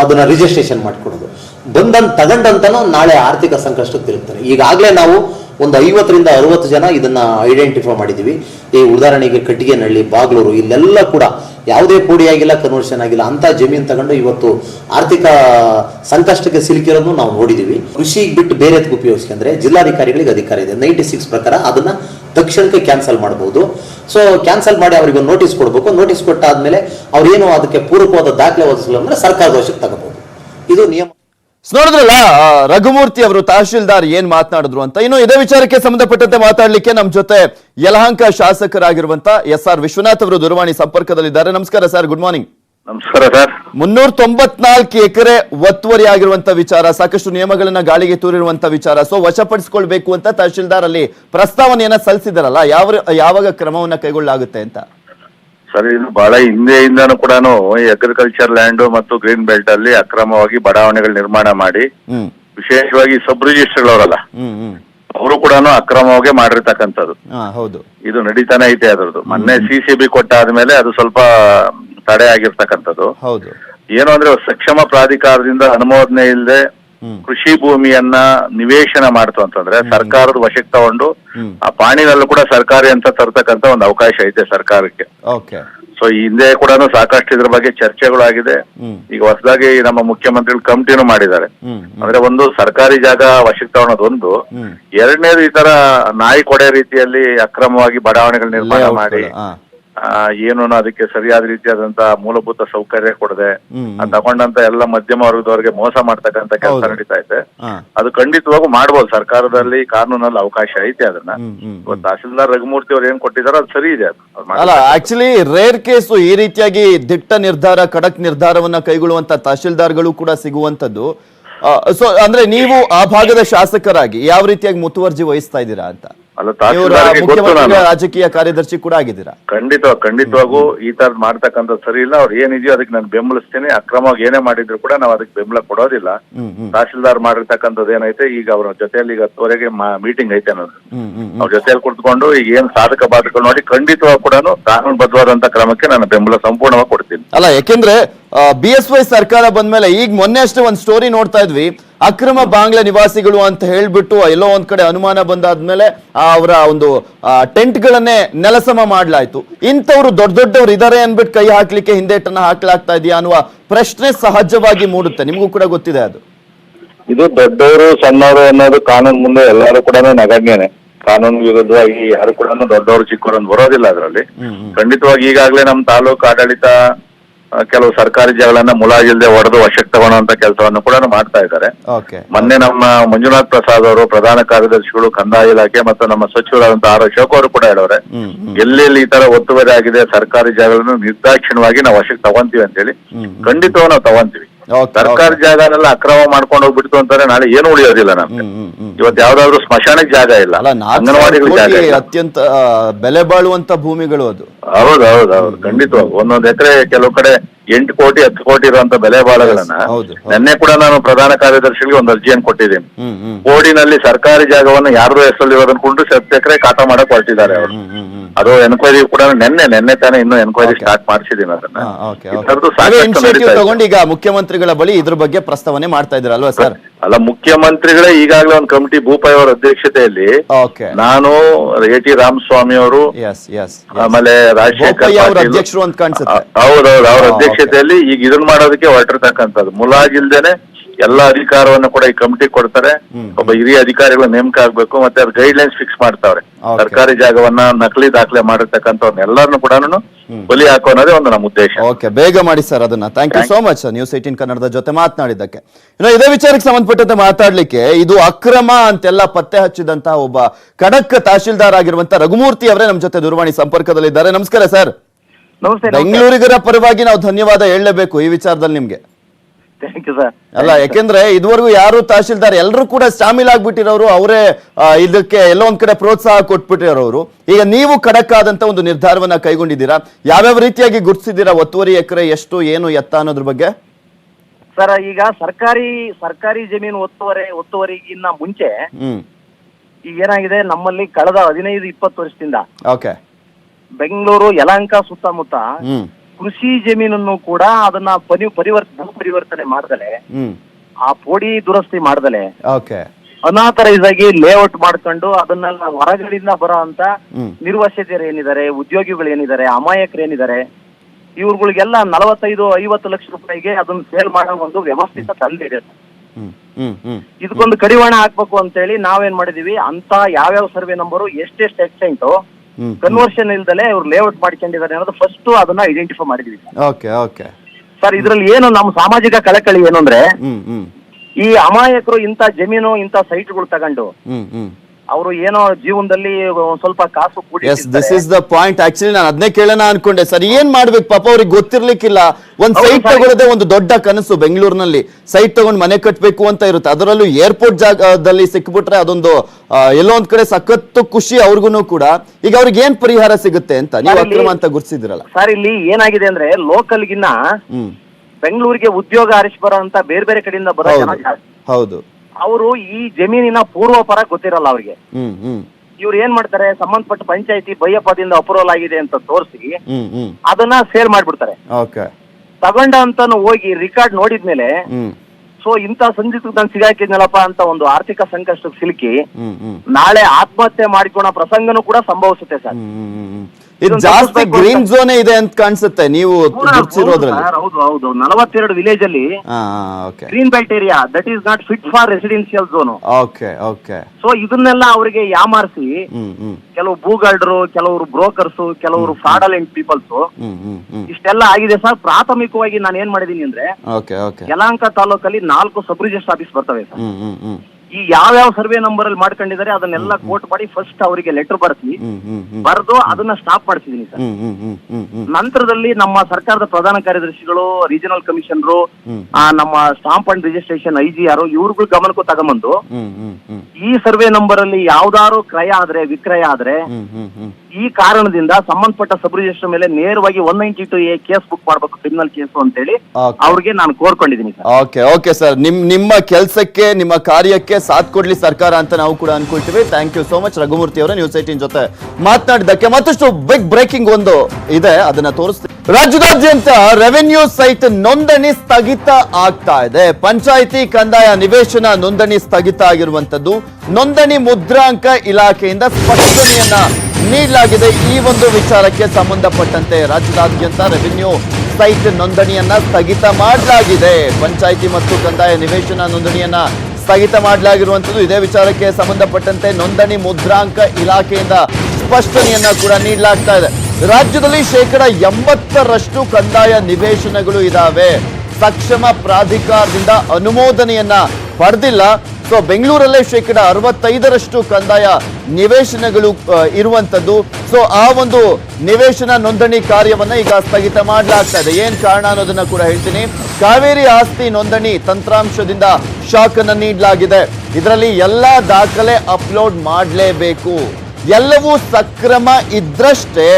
ಅದನ್ನ ರಿಜಿಸ್ಟ್ರೇಷನ್ ಮಾಡ್ಕೊಡೋದು ಬಂದನ್ ತಗೊಂಡಂತನೂ ನಾಳೆ ಆರ್ಥಿಕ ಸಂಕಷ್ಟಕ್ಕೆ ತಿರುಗ್ತಾರೆ ಈಗಾಗಲೇ ನಾವು ಒಂದು ಐವತ್ತರಿಂದ ಅರವತ್ತು ಜನ ಇದನ್ನ ಐಡೆಂಟಿಫೈ ಮಾಡಿದೀವಿ. ಈ ಉದಾಹರಣೆಗೆ ಕಟ್ಟಿಗೆನಹಳ್ಳಿ, ಬಾಗ್ಲೂರು, ಇಲ್ಲೆಲ್ಲ ಕೂಡ ಯಾವುದೇ ಪೋಡಿ ಆಗಿಲ್ಲ ಕನ್ವರ್ಷನ್ ಆಗಿಲ್ಲ ಅಂತ ಜಮೀನು ತಗೊಂಡು ಇವತ್ತು ಆರ್ಥಿಕ ಸಂಕಷ್ಟಕ್ಕೆ ಸಿಲುಕಿರೋದನ್ನು ನಾವು ನೋಡಿದೀವಿ. ಕೃಷಿಗೆ ಬಿಟ್ಟು ಬೇರೆ ಉಪಯೋಗಿಸ್ಕೊಂಡ್ರೆ ಜಿಲ್ಲಾಧಿಕಾರಿಗಳಿಗೆ ಅಧಿಕಾರ ಇದೆ. ನೈಂಟಿ ಸಿಕ್ಸ್ ಪ್ರಕಾರ ಅದನ್ನ ತಕ್ಷಣಕ್ಕೆ ಕ್ಯಾನ್ಸಲ್ ಮಾಡಬಹುದು ಸೊ ಕ್ಯಾನ್ಸಲ್ ಮಾಡಿ ಅವರಿಗೆ ನೋಟಿಸ್ ಕೊಡಬೇಕು. ನೋಟಿಸ್ ಕೊಟ್ಟಾದ್ಮೇಲೆ ಅವ್ರೇನು ಅದಕ್ಕೆ ಪೂರಕವಾದ ದಾಖಲೆ ಒದಗಿಸಲು ಅಂದ್ರೆ ಸರ್ಕಾರದ ವಶಕ್ಕೆ ತಗೋಬಹುದು. ಇದು ನಿಯಮ. ನೋಡಿದ್ರಲ್ಲ ರಘುಮೂರ್ತಿ ಅವರು ತಹಶೀಲ್ದಾರ್ ಏನ್ ಮಾತನಾಡಿದ್ರು ಅಂತ? ಇನ್ನು ಇದೇ ವಿಚಾರಕ್ಕೆ ಸಂಬಂಧಪಟ್ಟಂತೆ ಮಾತಾಡ್ಲಿಕ್ಕೆ ನಮ್ ಜೊತೆ ಯಲಹಂಕ ಶಾಸಕರಾಗಿರುವಂತ ಎಸ್ ಆರ್ ವಿಶ್ವನಾಥ್ ಅವರು ದೂರವಾಣಿ ಸಂಪರ್ಕದಲ್ಲಿದ್ದಾರೆ. ನಮಸ್ಕಾರ ಸರ್, ಗುಡ್ ಮಾರ್ನಿಂಗ್. ನಮಸ್ಕಾರ ಸರ್. ಮುನ್ನೂರ ತೊಂಬತ್ನಾಲ್ಕು ಎಕರೆ ಒತ್ತುವರಿ ಆಗಿರುವಂತ ವಿಚಾರ ಸಾಕಷ್ಟು ನಿಯಮಗಳನ್ನ ಗಾಳಿಗೆ ತೂರಿರುವಂತ ವಿಚಾರ. ಸೊ ವಶಪಡಿಸಿಕೊಳ್ಬೇಕು ಅಂತ ತಹಶೀಲ್ದಾರ್ ಅಲ್ಲಿ ಪ್ರಸ್ತಾವನೆಯನ್ನ ಸಲ್ಲಿಸಿದಾರಲ್ಲ ಯಾವ ಯಾವಾಗ ಕ್ರಮವನ್ನ ಕೈಗೊಳ್ಳಲಾಗುತ್ತೆ ಅಂತ? ಸರ್ ಇದು ಬಹಳ ಹಿಂದೆಯಿಂದನೂ ಕೂಡ ಅಗ್ರಿಕಲ್ಚರ್ ಲ್ಯಾಂಡ್ ಮತ್ತು ಗ್ರೀನ್ ಬೆಲ್ಟ್ ಅಲ್ಲಿ ಅಕ್ರಮವಾಗಿ ಬಡಾವಣೆಗಳು ನಿರ್ಮಾಣ ಮಾಡಿ ವಿಶೇಷವಾಗಿ ಸಬ್ ರಿಜಿಸ್ಟರ್ ಅವರಲ್ಲ ಅವರು ಕೂಡ ಅಕ್ರಮವಾಗಿ ಮಾಡಿರ್ತಕ್ಕಂಥದ್ದು. ಇದು ನಡೀತಾನೆ ಐತೆ ಅದರದ್ದು. ಮೊನ್ನೆ ಸಿ ಸಿ ಬಿ ಕೊಟ್ಟಾದ್ಮೇಲೆ ಅದು ಸ್ವಲ್ಪ ತಡೆ ಆಗಿರ್ತಕ್ಕಂಥದ್ದು ಹೌದು. ಏನು ಅಂದ್ರೆ ಸಕ್ಷಮ ಪ್ರಾಧಿಕಾರದಿಂದ ಅನುಮೋದನೆ ಇಲ್ಲದೆ ಕೃಷಿ ಭೂಮಿಯನ್ನ ನಿವೇಶನ ಮಾಡ್ತು ಅಂತಂದ್ರೆ ಸರ್ಕಾರದ ವಶಕ್ಕೆ ತಗೊಂಡು ಆ ಪಾಣಿನಲ್ಲೂ ಕೂಡ ಸರ್ಕಾರಿ ಅಂತ ತರ್ತಕ್ಕಂತ ಒಂದು ಅವಕಾಶ ಐತೆ ಸರ್ಕಾರಕ್ಕೆ. ಸೊ ಈ ಹಿಂದೆ ಕೂಡ ಸಾಕಷ್ಟು ಇದ್ರ ಬಗ್ಗೆ ಚರ್ಚೆಗಳು ಆಗಿದೆ ಈಗ ಹೊಸದಾಗಿ ನಮ್ಮ ಮುಖ್ಯಮಂತ್ರಿಗಳು ಕಮಿಟಿನೂ ಮಾಡಿದ್ದಾರೆ. ಅಂದ್ರೆ ಒಂದು ಸರ್ಕಾರಿ ಜಾಗ ವಶಕ್ಕೆ ತಗೊಳೋದು ಒಂದು. ಎರಡನೇದು ಈ ತರ ನಾಯಿ ಕೊಡೆ ರೀತಿಯಲ್ಲಿ ಅಕ್ರಮವಾಗಿ ಬಡಾವಣೆಗಳು ನಿರ್ಮಾಣ ಮಾಡಿ ಏನು ಅದಕ್ಕೆ ಸರಿಯಾದ ರೀತಿಯಾದಂತ ಮೂಲಭೂತ ಸೌಕರ್ಯ ಕೊಡದೆ. ತಗೊಂಡಂತ ಎಲ್ಲ ಮಧ್ಯಮ ವರ್ಗದವರಿಗೆ ಮೋಸ ಮಾಡ್ತಕ್ಕಂತ ಕೆಲಸ. ನಡೀತಾ ಇದೆ ಅದು ಖಂಡಿತವಾಗೂ ಮಾಡ್ಬೋದು. ಸರ್ಕಾರದಲ್ಲಿ ಕಾನೂನಲ್ಲಿ ಅವಕಾಶ ಐತೆ ಅದನ್ನ. ಇವತ್ತು ತಹಸೀಲ್ದಾರ್ ರಘುಮೂರ್ತಿ ಅವ್ರು ಏನ್ ಕೊಟ್ಟಿದಾರ ಅದು ಸರಿ ಇದೆ ಅಲ್ಲ ಆಕ್ಚುಲಿ ರೇರ್ ಕೇಸು ಈ ರೀತಿಯಾಗಿ ದಿಟ್ಟ ನಿರ್ಧಾರ ಖಡಕ್ ನಿರ್ಧಾರವನ್ನ ಕೈಗೊಳ್ಳುವಂತ ತಹಶೀಲ್ದಾರ್ಗಳು ಕೂಡ ಸಿಗುವಂತದ್ದು ಸೊ ಅಂದ್ರೆ ನೀವು ಆ ಭಾಗದ ಶಾಸಕರಾಗಿ ಯಾವ ರೀತಿಯಾಗಿ ಮುತುವರ್ಜಿ ವಹಿಸ್ತಾ ಇದ್ದೀರಾ ಅಂತ? ಅಲ್ಲ ಇವರು ತಹಸೀಲ್ದಾರ್ಗೆ ಗೊತ್ತು ನಾನು. ರಾಜಕೀಯ ಕಾರ್ಯದರ್ಶಿ ಕೂಡ ಆಗಿದ್ದೀರಾ? ಖಂಡಿತ ಖಂಡಿತವಾಗೂ ಈ ತರದ್ ಮಾಡ್ತಕ್ಕಂಥ ಸರಿ ಇಲ್ಲ. ಅವ್ರು ಏನಿದೆಯೋ ಅದಕ್ಕೆ ನಾನು ಬೆಂಬಲಿಸ್ತೇನೆ. ಅಕ್ರಮವಾಗಿ ಏನೇ ಮಾಡಿದ್ರು ಕೂಡ ನಾವು ಅದಕ್ಕೆ ಬೆಂಬಲ ಕೊಡೋದಿಲ್ಲ. ತಹಶೀಲ್ದಾರ್ ತಹಸೀಲ್ದಾರ್ ಮಾಡಿರ್ತಕ್ಕಂಥದ್ದು ಏನೈತೆ? ಈಗ ಅವ್ರ ಜೊತೆಯಲ್ಲಿ ಈಗ ಹತ್ತುವರೆಗೆ ಮೀಟಿಂಗ್ ಐತೆ ಅನ್ನೋದು. ಅವ್ರ ಜೊತೆಯಲ್ಲಿ ಕುಳಿತುಕೊಂಡು ಈಗ ಏನ್ ಸಾಧಕ ಬಾಧಕಗಳು ನೋಡಿ ಖಂಡಿತವಾಗಿ ಕೂಡ ಕಾನೂನುಬದ್ಧವಾದಂತ ಕ್ರಮಕ್ಕೆ ನಾನು ಬೆಂಬಲ ಸಂಪೂರ್ಣವಾಗಿ ಕೊಡ್ತೀನಿ. ಅಲ್ಲ ಯಾಕೆಂದ್ರೆ ಬಿ ಎಸ್ ವೈ ಸರ್ಕಾರ ಬಂದ್ಮೇಲೆ ಈಗ ಮೊನ್ನೆ ಅಷ್ಟೇ ಒಂದು ಸ್ಟೋರಿ ನೋಡ್ತಾ ಇದ್ವಿ. ಅಕ್ರಮ ಬಾಂಗ್ಲಾ ನಿವಾಸಿಗಳು ಅಂತ ಹೇಳ್ಬಿಟ್ಟು ಎಲ್ಲೋ ಒಂದ್ ಕಡೆ ಅನುಮಾನ ಬಂದಾದ್ಮೇಲೆ ಅವರ ಒಂದು ಟೆಂಟ್ ಗಳನ್ನೇ ನೆಲಸಮ ಮಾಡ್ಲಾಯ್ತು. ಇಂಥವ್ರು ದೊಡ್ಡ ದೊಡ್ಡವ್ರು ಇದಾರೆ ಅನ್ಬಿಟ್ಟು ಕೈ ಹಾಕ್ಲಿಕ್ಕೆ ಹಿಂದೇಟನ್ನ ಹಾಕ್ಲಾಗ್ತಾ ಇದೆಯಾ ಅನ್ನುವ ಪ್ರಶ್ನೆ ಸಹಜವಾಗಿ ಮೂಡುತ್ತೆ. ನಿಮಗೂ ಕೂಡ ಗೊತ್ತಿದೆ ಅದು. ಇದು ದೊಡ್ಡವರು ಸಣ್ಣವರು ಅನ್ನೋದು ಕಾನೂನು ಮುಂದೆ ಎಲ್ಲರೂ ಕೂಡ ನಗಣ್ಯನೇ. ಕಾನೂನು ವಿರುದ್ಧವಾಗಿ ಯಾರು ಕೂಡ ದೊಡ್ಡವರು ಚಿಕ್ಕವರು ಬರೋದಿಲ್ಲ ಅದರಲ್ಲಿ. ಖಂಡಿತವಾಗಿ ಈಗಾಗಲೇ ನಮ್ಮ ತಾಲೂಕು ಆಡಳಿತ ಕೆಲವು ಸರ್ಕಾರಿ ಜಾಗಗಳನ್ನ ಮುಲಾಜಿಲ್ದೆ ಹೊಡೆದು ವಶಕ್ಕೆ ತಗೊಳ್ಳುವಂತ ಕೆಲಸವನ್ನು ಕೂಡ ಮಾಡ್ತಾ ಇದ್ದಾರೆ. ಓಕೆ. ಮೊನ್ನೆ ನಮ್ಮ ಮಂಜುನಾಥ್ ಪ್ರಸಾದ್ ಅವರು ಪ್ರಧಾನ ಕಾರ್ಯದರ್ಶಿಗಳು ಕಂದಾಯ ಇಲಾಖೆ ಮತ್ತು ನಮ್ಮ ಸಚಿವರಾದಂತಹ ಆರ್ ಅಶೋಕ್ ಅವರು ಕೂಡ ಹ್ಮ್ ಎಲ್ಲೆಲ್ಲಿ ಈ ತರ ಒತ್ತುವರಿ ಆಗಿದೆ ಸರ್ಕಾರಿ ಜಾಗಗಳನ್ನು ನಿರ್ದಾಕ್ಷಿಣ್ಯವಾಗಿ ನಾವು ವಶಕ್ಕೆ ತಗೊಂತೀವಿ ಅಂತೇಳಿ. ಖಂಡಿತವಾಗಿ ನಾವು ತಗೊಂತೀವಿ. ಸರ್ಕಾರಿ ಜಾಗನೆಲ್ಲ ಅಕ್ರಮ ಮಾಡ್ಕೊಂಡು ಹೋಗ್ಬಿಡ್ತು ಅಂತಾರೆ ನಾಳೆ ಏನು ಉಳಿಯೋದಿಲ್ಲ ನಮ್ಗೆ. ಇವತ್ತು ಯಾವ್ದಾದ್ರು ಸ್ಮಶಾನಕ್ಕೆ ಜಾಗ ಇಲ್ಲ. ಅಂಗನವಾಡಿಗಳ ಅಂಗನವಾಡಿಗಳಿಗೆ ಜಾಗ ಇಲ್ಲ. ಅತ್ಯಂತ ಬೆಲೆ ಬಾಳುವಂತ ಭೂಮಿಗಳು ಅದು. ಹೌದು ಹೌದು ಹೌದು. ಖಂಡಿತವಾಗಿ ಒಂದೊಂದು ಎಕರೆ ಕೆಲವು ಕಡೆ ಎಂಟು ಕೋಟಿ ಹತ್ತು ಕೋಟಿ ಇರುವಂತ ಬೆಲೆ ಬಾಳಗಳನ್ನ ಹೌದು, ಹೌದು. ನಿನ್ನೆ ಕೂಡ ನಾನು ಪ್ರಧಾನ ಕಾರ್ಯದರ್ಶಿಗಳಿಗೆ ಒಂದು ಅರ್ಜಿಯನ್ನು ಕೊಟ್ಟಿದ್ದೀನಿ. ಹ್ಮ್ ಹ್ಮ್. ಕೋಡಿನಲ್ಲಿ ಸರ್ಕಾರಿ ಜಾಗವನ್ನು ಯಾರ್ದು ಹೆಸರಲ್ಲಿ ಇರೋದನ್ನ ಕೊಂಡು ಹತ್ತು ಎಕರೆ ಕಾಟ ಮಾಡಕ್ ಹೊರಟಿದ್ದಾರೆ ಅವರು. ಹ್ಮ್ ಹ್ಮ್ ಹ್ಮ್. ಅದು ಎನ್ಕ್ವೈರಿ ಕೂಡ ನಿನ್ನೆ ನಿನ್ನೆ ತಾನೇ ಇನ್ನು ಎನ್ಕ್ವೈರಿ ಸ್ಟಾರ್ಟ್ ಮಾಡಿಸಿದೀನಿ ಅದನ್ನ. ಸಾಕಷ್ಟು ನಡೀತಾ ಇದೆ. ತಗೊಂಡು ಈಗ ಮುಖ್ಯಮಂತ್ರಿಗಳ ಬಳಿ ಇದ್ರ ಬಗ್ಗೆ ಪ್ರಸ್ತಾವನೆ ಮಾಡ್ತಾ ಇದ್ರ ಅಲ್ವಾ ಸರ್? ಅಲ್ಲ ಮುಖ್ಯಮಂತ್ರಿಗಳೇ ಈಗಾಗಲೇ ಒಂದು ಕಮಿಟಿ ಭೂಪಾಯ್ ಅವರ ಅಧ್ಯಕ್ಷತೆಯಲ್ಲಿ ಓಕೆ ನಾನು ಎ ಟಿ ರಾಮಸ್ವಾಮಿ ಅವರು ಎಸ್ ಎಸ್ ಆಮೇಲೆ ರಾಜಶೇಖರ್ ಬೋಪಯ್ಯ ಅವ್ರ ಪಾಟೀಲ್. ಅಧ್ಯಕ್ಷರು ಅಂತ ಕಾಣಿಸುತ್ತೆ. ಹೌದೌದು ಅವ್ರ ಅಧ್ಯಕ್ಷತೆಯಲ್ಲಿ ಈಗ ಇದನ್ನ ಮಾಡೋದಕ್ಕೆ ಹೊರಟಿರ್ತಕ್ಕಂಥದ್ದು. ಮುಲಾಜಿಲ್ದೇನೆ ಎಲ್ಲ ಅಧಿಕಾರವನ್ನು ಕೂಡ ಈ ಕಮಿಟಿ ಕೊಡ್ತಾರೆ. ಒಬ್ಬ ಹಿರಿಯ ಅಧಿಕಾರಿಗಳ ನೇಮಕ ಆಗ್ಬೇಕು ಮತ್ತೆ ಅದ್ರ ಗೈಡ್ ಲೈನ್ಸ್ ಫಿಕ್ಸ್ ಮಾಡ್ತಾವ್ರೆ ಸರ್ಕಾರಿ ಜಾಗವನ್ನ ನಕಲಿ ದಾಖಲೆ ಮಾಡಿರ್ತಕ್ಕಂಥವ್ರನ್ನೆಲ್ಲರನ್ನು ಕೂಡ ಬಲಿ ಹಾಕೋ ಅನ್ನೋದೇ ಒಂದು ನಮ್ಮ ಉದ್ದೇಶ. ಓಕೆ ಬೇಗ ಮಾಡಿ ಸರ್ ಅದನ್ನ. Thank you so much sir News eighteen ಕನ್ನಡದ ಜೊತೆ ಮಾತನಾಡಿದ್ದಕ್ಕೆ. ಇನ್ನು ಇದೇ ವಿಚಾರಕ್ಕೆ ಸಂಬಂಧಪಟ್ಟಂತೆ ಮಾತಾಡ್ಲಿಕ್ಕೆ ಇದು ಅಕ್ರಮ ಅಂತೆಲ್ಲ ಪತ್ತೆ ಹಚ್ಚಿದಂತಹ ಒಬ್ಬ ಖಡಕ್ ತಹಶೀಲ್ದಾರ್ ಆಗಿರುವಂತ ರಘುಮೂರ್ತಿ ಅವರೇ ನಮ್ಮ ಜೊತೆ ದೂರವಾಣಿ ಸಂಪರ್ಕದಲ್ಲಿದ್ದಾರೆ. ನಮಸ್ಕಾರ ಸರ್ ನಮಸ್ತೆ. ಬೆಂಗಳೂರಿಗರ ಪರವಾಗಿ ನಾವು ಧನ್ಯವಾದ ಹೇಳಲೇಬೇಕು ಈ ವಿಚಾರದಲ್ಲಿ ನಿಮ್ಗೆ. ಥ್ಯಾಂಕ್ ಯು ಸರ್ ಅಲ್ಲ ಯಾಕೆಂದ್ರೆ ಇದುವರೆಗೂ ಯಾರು ತಹಶೀಲ್ದಾರ್ ಎಲ್ಲರೂ ಕೂಡ ಶಾಮೀಲಾಗ್ಬಿಟ್ಟಿರೋರು ಅವರೇ ಆ, ಇದಕ್ಕೆ ಎಲ್ಲೋ ಒಂದ್ ಕಡೆ ಪ್ರೋತ್ಸಾಹ ಕೊಟ್ಬಿಟ್ಟಿರೋರು. ಈಗ ನೀವು ಖಡಕ್ ಆದಂತ ಒಂದು ನಿರ್ಧಾರವನ್ನ ಕೈಗೊಂಡಿದ್ದೀರಾ? ಯಾವ್ಯಾವ ರೀತಿಯಾಗಿ ಗುರುತಿಸಿದ್ದೀರಾ ಒತ್ತುವರಿ ಎಕರೆ ಎಷ್ಟು ಏನು ಎತ್ತ ಅನ್ನೋದ್ರ ಬಗ್ಗೆ? ಸರ್ ಈಗ ಸರ್ಕಾರಿ ಸರ್ಕಾರಿ ಜಮೀನು ಒತ್ತುವರಿ ಒತ್ತುವರಿಗಿನ್ನ ಮುಂಚೆ ಹ್ಮ್. ಈಗ ಏನಾಗಿದೆ ನಮ್ಮಲ್ಲಿ ಕಳೆದ ಹದಿನೈದು ಇಪ್ಪತ್ತು ವರ್ಷದಿಂದ ಓಕೆ. ಬೆಂಗಳೂರು ಯಲಹಂಕ ಸುತ್ತಮುತ್ತ ಹ್ಮ್. ಕೃಷಿ ಜಮೀನನ್ನು ಕೂಡ ಅದನ್ನ ಪರಿ ಪರಿವರ್ತ ಭೂ ಪರಿವರ್ತನೆ ಮಾಡ್ದಲೆ ಹ್ಮ್. ಆ ಪೋಡಿ ದುರಸ್ತಿ ಮಾಡ್ದಲೆ. ಓಕೆ. ಅನಾಥರೈಸ್ ಆಗಿ ಲೇಔಟ್ ಮಾಡ್ಕೊಂಡು ಅದನ್ನೆಲ್ಲ ಹೊರಗಡೆಯಿಂದ ಬರೋ ಅಂತ ಹ್ಮ್. ಏನಿದ್ದಾರೆ ಉದ್ಯೋಗಿಗಳು ಏನಿದ್ದಾರೆ ಅಮಾಯಕರು ಏನಿದ್ದಾರೆ ಇವ್ರುಗಳಿಗೆಲ್ಲ ನಲವತ್ತೈದು ಐವತ್ತು ಲಕ್ಷ ರೂಪಾಯಿಗೆ ಅದನ್ನ ಸೇಲ್ ಮಾಡೋ ಒಂದು ವ್ಯವಸ್ಥಿತ ತಂದೆ ಇದೆ. ಹ್ಮ್. ಹ್ಮ್. ಹ್ಮ್. ಇದಕ್ಕೊಂದು ಕಡಿವಾಣ ಹಾಕ್ಬೇಕು ಅಂತೇಳಿ ನಾವೇನ್ ಮಾಡಿದೀವಿ ಅಂತ ಯಾವ್ಯಾವ ಸರ್ವೆ ನಂಬರು ಎಷ್ಟೆಷ್ಟು ಎಕ್ಸೆಂಟು ಕನ್ವರ್ಷನ್ ಇಲ್ದಲೆ ಇವ್ರು ಲೇಔಟ್ ಮಾಡ್ಕೊಂಡಿದ್ದಾರೆ ಅನ್ನೋದು ಫಸ್ಟ್ ಅದನ್ನ ಐಡೆಂಟಿಫೈ ಮಾಡಿದ್ವಿ. ಓಕೆ ಓಕೆ ಸರ್ ಇದ್ರಲ್ಲಿ ಏನು ನಮ್ಮ ಸಾಮಾಜಿಕ ಕಳಕಳಿ ಏನು ಅಂದ್ರೆ ಈ ಅಮಾಯಕರು ಇಂಥ ಜಮೀನು ಇಂಥ ಸೈಟ್ಗಳು ತಗೊಂಡು ಅವರು ಏನೋ ಜೀವನದಲ್ಲಿ ಒಂದ್ ಸ್ವಲ್ಪ ಕಾಸು ಕೂಡಿ yes this is the point actually ನಾನು ಅದನ್ನೇ ಕೇಳೋಣ ಅನ್ಕೊಂಡೆ. ಸರ್ ಏನ್ ಮಾಡ್ಬೇಕು? ಪಾಪ ಅವ್ರಿಗೆ ಗೊತ್ತಿರ್ಲಿಕ್ಕಿಲ್ಲ. ಒಂದ್ ಸೈಟ್. ತಗೊಳ್ಳೋದೇ ಒಂದು ದೊಡ್ಡ ಕನಸು ಬೆಂಗಳೂರಿನಲ್ಲಿ. ಸೈಟ್ ತಗೊಂಡ್ ಮನೆ ಕಟ್ಬೇಕು ಅಂತ ಇರುತ್ತೆ. ಅದರಲ್ಲೂ ಏರ್ಪೋರ್ಟ್ ಜಾಗದಲ್ಲಿ ಸಿಕ್ಬಿಟ್ರೆ ಅದೊಂದು ಆ, ಎಲ್ಲೋ ಒಂದ್ ಕಡೆ ಸಖತ್ತು ಖುಷಿ ಅವ್ರಿಗೂ ಕೂಡ. ಈಗ ಅವ್ರಿಗೆ ಏನ್ ಪರಿಹಾರ ಸಿಗುತ್ತೆ ಅಂತ? ನೀವು ಇಲ್ಲಿ- ಅಕ್ರಮ ಅಂತ ಗುರ್ಸಿದಿರಲ್ಲ ಸರ್ ಇಲ್ಲಿ ಏನಾಗಿದೆ ಅಂದ್ರೆ ಲೋಕಲ್ಗಿನ್ನ ಹ್ಮ್. ಬೆಂಗಳೂರಿಗೆ ಉದ್ಯೋಗ ಹರಿಸಿ ಬರೋ ಅಂತ ಬೇರೆ ಬೇರೆ ಕಡೆಯಿಂದ ಬರೋ ಜನ ಹೌದು ಜಾಸ್ತಿ ಹೌದು. ಅವರು ಈ ಜಮೀನಿನ ಪೂರ್ವಪರ ಗೊತ್ತಿರಲ್ಲ ಅವ್ರಿಗೆ. ಇವ್ರು ಏನ್ ಮಾಡ್ತಾರೆ ಸಂಬಂಧಪಟ್ಟ ಪಂಚಾಯತಿ ಬಯ್ಯಪ್ಪದಿಂದ ಅಪ್ರೂವಲ್ ಆಗಿದೆ ಅಂತ ತೋರಿಸಿ ಅದನ್ನ ಸೇಲ್ ಮಾಡ್ಬಿಡ್ತಾರೆ. ತಗೊಂಡ ಅಂತಾನು ಹೋಗಿ ರೆಕಾರ್ಡ್ ನೋಡಿದ್ಮೇಲೆ ಸೊ ಇಂತ ಸಂದಿಗ್ಧ ನಾನು ಸಿಗಾಕಿದ್ನಲ್ಲಪ್ಪ ಅಂತ ಒಂದು ಆರ್ಥಿಕ ಸಂಕಷ್ಟಕ್ಕೆ ಸಿಲುಕಿ ನಾಳೆ ಆತ್ಮಹತ್ಯೆ ಮಾಡಿಕೊಳ್ಳೋ ಪ್ರಸಂಗನೂ ಕೂಡ ಸಂಭವಿಸುತ್ತೆ ಸರ್. ಇದು ಜಾಸ್ತಿ ಗ್ರೀನ್ ಝೋನ್ ಇದೆ ಅಂತ ಕಾಣಿಸುತ್ತೆ ನೀವು ಗುರುತಿಸಿರೋದ್ರಲ್ಲಿ ಸರ್, ಹೌದು ಹೌದು. ನಲವತ್ತೆರಡು ವಿಲೇಜ್ ಅಲ್ಲಿ okay green belt area that is not fit for residential zone okay okay so ಇದನ್ನೆಲ್ಲ ಅವರಿಗೆ ಯಾಮಾರಿಸಿ ಕೆಲವು ಭೂಗಾರ್ಡರು ಕೆಲವರು ಬ್ರೋಕರ್ಸ್ ಕೆಲವರು ಫ್ರಾಡಲೆಂಟ್ ಪೀಪಲ್ಸ್ ಇಷ್ಟೆಲ್ಲ ಆಗಿದೆ ಸರ್. ಪ್ರಾಥಮಿಕವಾಗಿ ನಾನು ಏನ್ ಮಾಡಿದೀನಿ ಅಂದ್ರೆ ಯಲಹಂಕ ತಾಲೂಕಲ್ಲಿ ನಾಲ್ಕು ಸಬ್ ರಿಜಿಸ್ಟರ್ ಆಫೀಸ್ ಬರ್ತವೆ ಸರ್. ಈ ಯಾವ್ಯಾವ ಸರ್ವೆ ನಂಬರ್ ಅಲ್ಲಿ ಮಾಡ್ಕೊಂಡಿದ್ದಾರೆ ಅದನ್ನೆಲ್ಲ ಕೋಟ್ ಮಾಡಿ ಫಸ್ಟ್ ಅವರಿಗೆ ಲೆಟರ್ ಹ್ಮ್ ಬರೆದು ಅದನ್ನ ಸ್ಟಾಪ್ ಮಾಡಿಸಿದೀನಿ ಸರ್. ನಂತರದಲ್ಲಿ ನಮ್ಮ ಸರ್ಕಾರದ ಪ್ರಧಾನ ಕಾರ್ಯದರ್ಶಿಗಳು ರೀಜನಲ್ ಕಮಿಷನರು. ನಮ್ಮ stamp and registration I G R ಇವ್ರಿಗೂ ಗಮನಕ್ಕೂ ತಗೊಂಬಂದು ಈ ಸರ್ವೆ ನಂಬರ್ ಅಲ್ಲಿ ಯಾವ್ದಾರು ಕ್ರಯ ಆದ್ರೆ ವಿಕ್ರಯ ಆದ್ರೆ ಈ ಕಾರಣದಿಂದ ಸಂಬಂಧಪಟ್ಟ ಸಬ್ ರಿಜಿಸ್ಟರ್ ಮೇಲೆ ನೇರವಾಗಿ one ninety two A case book ಮಾಡಬೇಕು ಕ್ರಿಮಿನಲ್ ಕೇಸು ಅಂತೇಳಿ ಹೇಳಿ ಅವ್ರಿಗೆ ನಾನು ಕೋರ್ಕೊಂಡಿದ್ದೀನಿ ಸರ್. ಓಕೆ ಓಕೆ ಸರ್ ನಿಮ್ ನಿಮ್ಮ ಕೆಲಸಕ್ಕೆ ನಿಮ್ಮ ಕಾರ್ಯಕ್ಕೆ ಸಾಥ್ ಕೊಡ್ಲಿ ಸರ್ಕಾರ ಅಂತ ನಾವು ಕೂಡ ಅನ್ಕೊಳ್ತೀವಿ. Thank you so much Raghumurthy ಅವರ ನ್ಯೂಸ್ ಏಟಿನ್ ಜೊತೆ ಮಾತನಾಡಿದ್ದಕ್ಕೆ ಮತ್ತಷ್ಟು ಬಿಗ್ ಬ್ರೇಕಿಂಗ್ ಒಂದು ಇದೆ. ಅದನ್ನ ತೋರಿಸ್ತೀವಿ ರಾಜ್ಯದಾದ್ಯಂತ ರೆವೆನ್ಯೂ ಸೈಟ್ ನೋಂದಣಿ ಸ್ಥಗಿತ ಆಗ್ತಾ ಇದೆ. ಪಂಚಾಯಿತಿ ಕಂದಾಯ ನಿವೇಶನ ನೋಂದಣಿ ಸ್ಥಗಿತ ಆಗಿರುವಂತದ್ದು ನೋಂದಣಿ ಮುದ್ರಾಂಕ ಇಲಾಖೆಯಿಂದ ಸ್ಪಷ್ಟನೆಯನ್ನ ನೀಡಲಾಗಿದೆ ಈ ಒಂದು ವಿಚಾರಕ್ಕೆ ಸಂಬಂಧಪಟ್ಟಂತೆ ರಾಜ್ಯದಾದ್ಯಂತ ರೆವಿನ್ಯೂ ಸೈಟ್ ನೋಂದಣಿಯನ್ನ ಸ್ಥಗಿತ ಮಾಡಲಾಗಿದೆ. ಪಂಚಾಯಿತಿ ಮತ್ತು ಕಂದಾಯ ನಿವೇಶನ ನೋಂದಣಿಯನ್ನ ಸ್ಥಗಿತ ಮಾಡಲಾಗಿರುವಂಥದ್ದು ಇದೇ ವಿಚಾರಕ್ಕೆ ಸಂಬಂಧಪಟ್ಟಂತೆ ನೋಂದಣಿ ಮುದ್ರಾಂಕ ಇಲಾಖೆಯಿಂದ ಸ್ಪಷ್ಟನೆಯನ್ನ ಕೂಡ ನೀಡಲಾಗ್ತಾ ಇದೆ. ರಾಜ್ಯದಲ್ಲಿ ಶೇಕಡ ಎಂಬತ್ತರಷ್ಟು ಕಂದಾಯ ನಿವೇಶನಗಳು ಇದಾವೆ. ಸಕ್ಷಮ ಪ್ರಾಧಿಕಾರದಿಂದ ಅನುಮೋದನೆಯನ್ನ ಪಡೆದಿಲ್ಲ. ಸೊ ಬೆಂಗಳೂರಲ್ಲೇ ಶೇಕಡ ಅರವತ್ತೈದರಷ್ಟು ಕಂದಾಯ ನಿವೇಶನಗಳು ಇರುವಂತದ್ದು. ಸೊ ಆ ಒಂದು ನಿವೇಶನ ನೋಂದಣಿ ಕಾರ್ಯವನ್ನ ಈಗ ಸ್ಥಗಿತ ಮಾಡಲಾಗ್ತಾ ಇದೆ. ಏನ್ ಕಾರಣ ಅನ್ನೋದನ್ನ ಕೂಡ ಹೇಳ್ತೀನಿ. ಕಾವೇರಿ ಆಸ್ತಿ ನೋಂದಣಿ ತಂತ್ರಾಂಶದಿಂದ ಶಾಕ್ ಅನ್ನ ನೀಡಲಾಗಿದೆ. ಇದರಲ್ಲಿ ಎಲ್ಲಾ ದಾಖಲೆ ಅಪ್ಲೋಡ್ ಮಾಡಲೇಬೇಕು. ಎಲ್ಲವೂ ಸಕ್ರಮ ಇದ್ರಷ್ಟೇ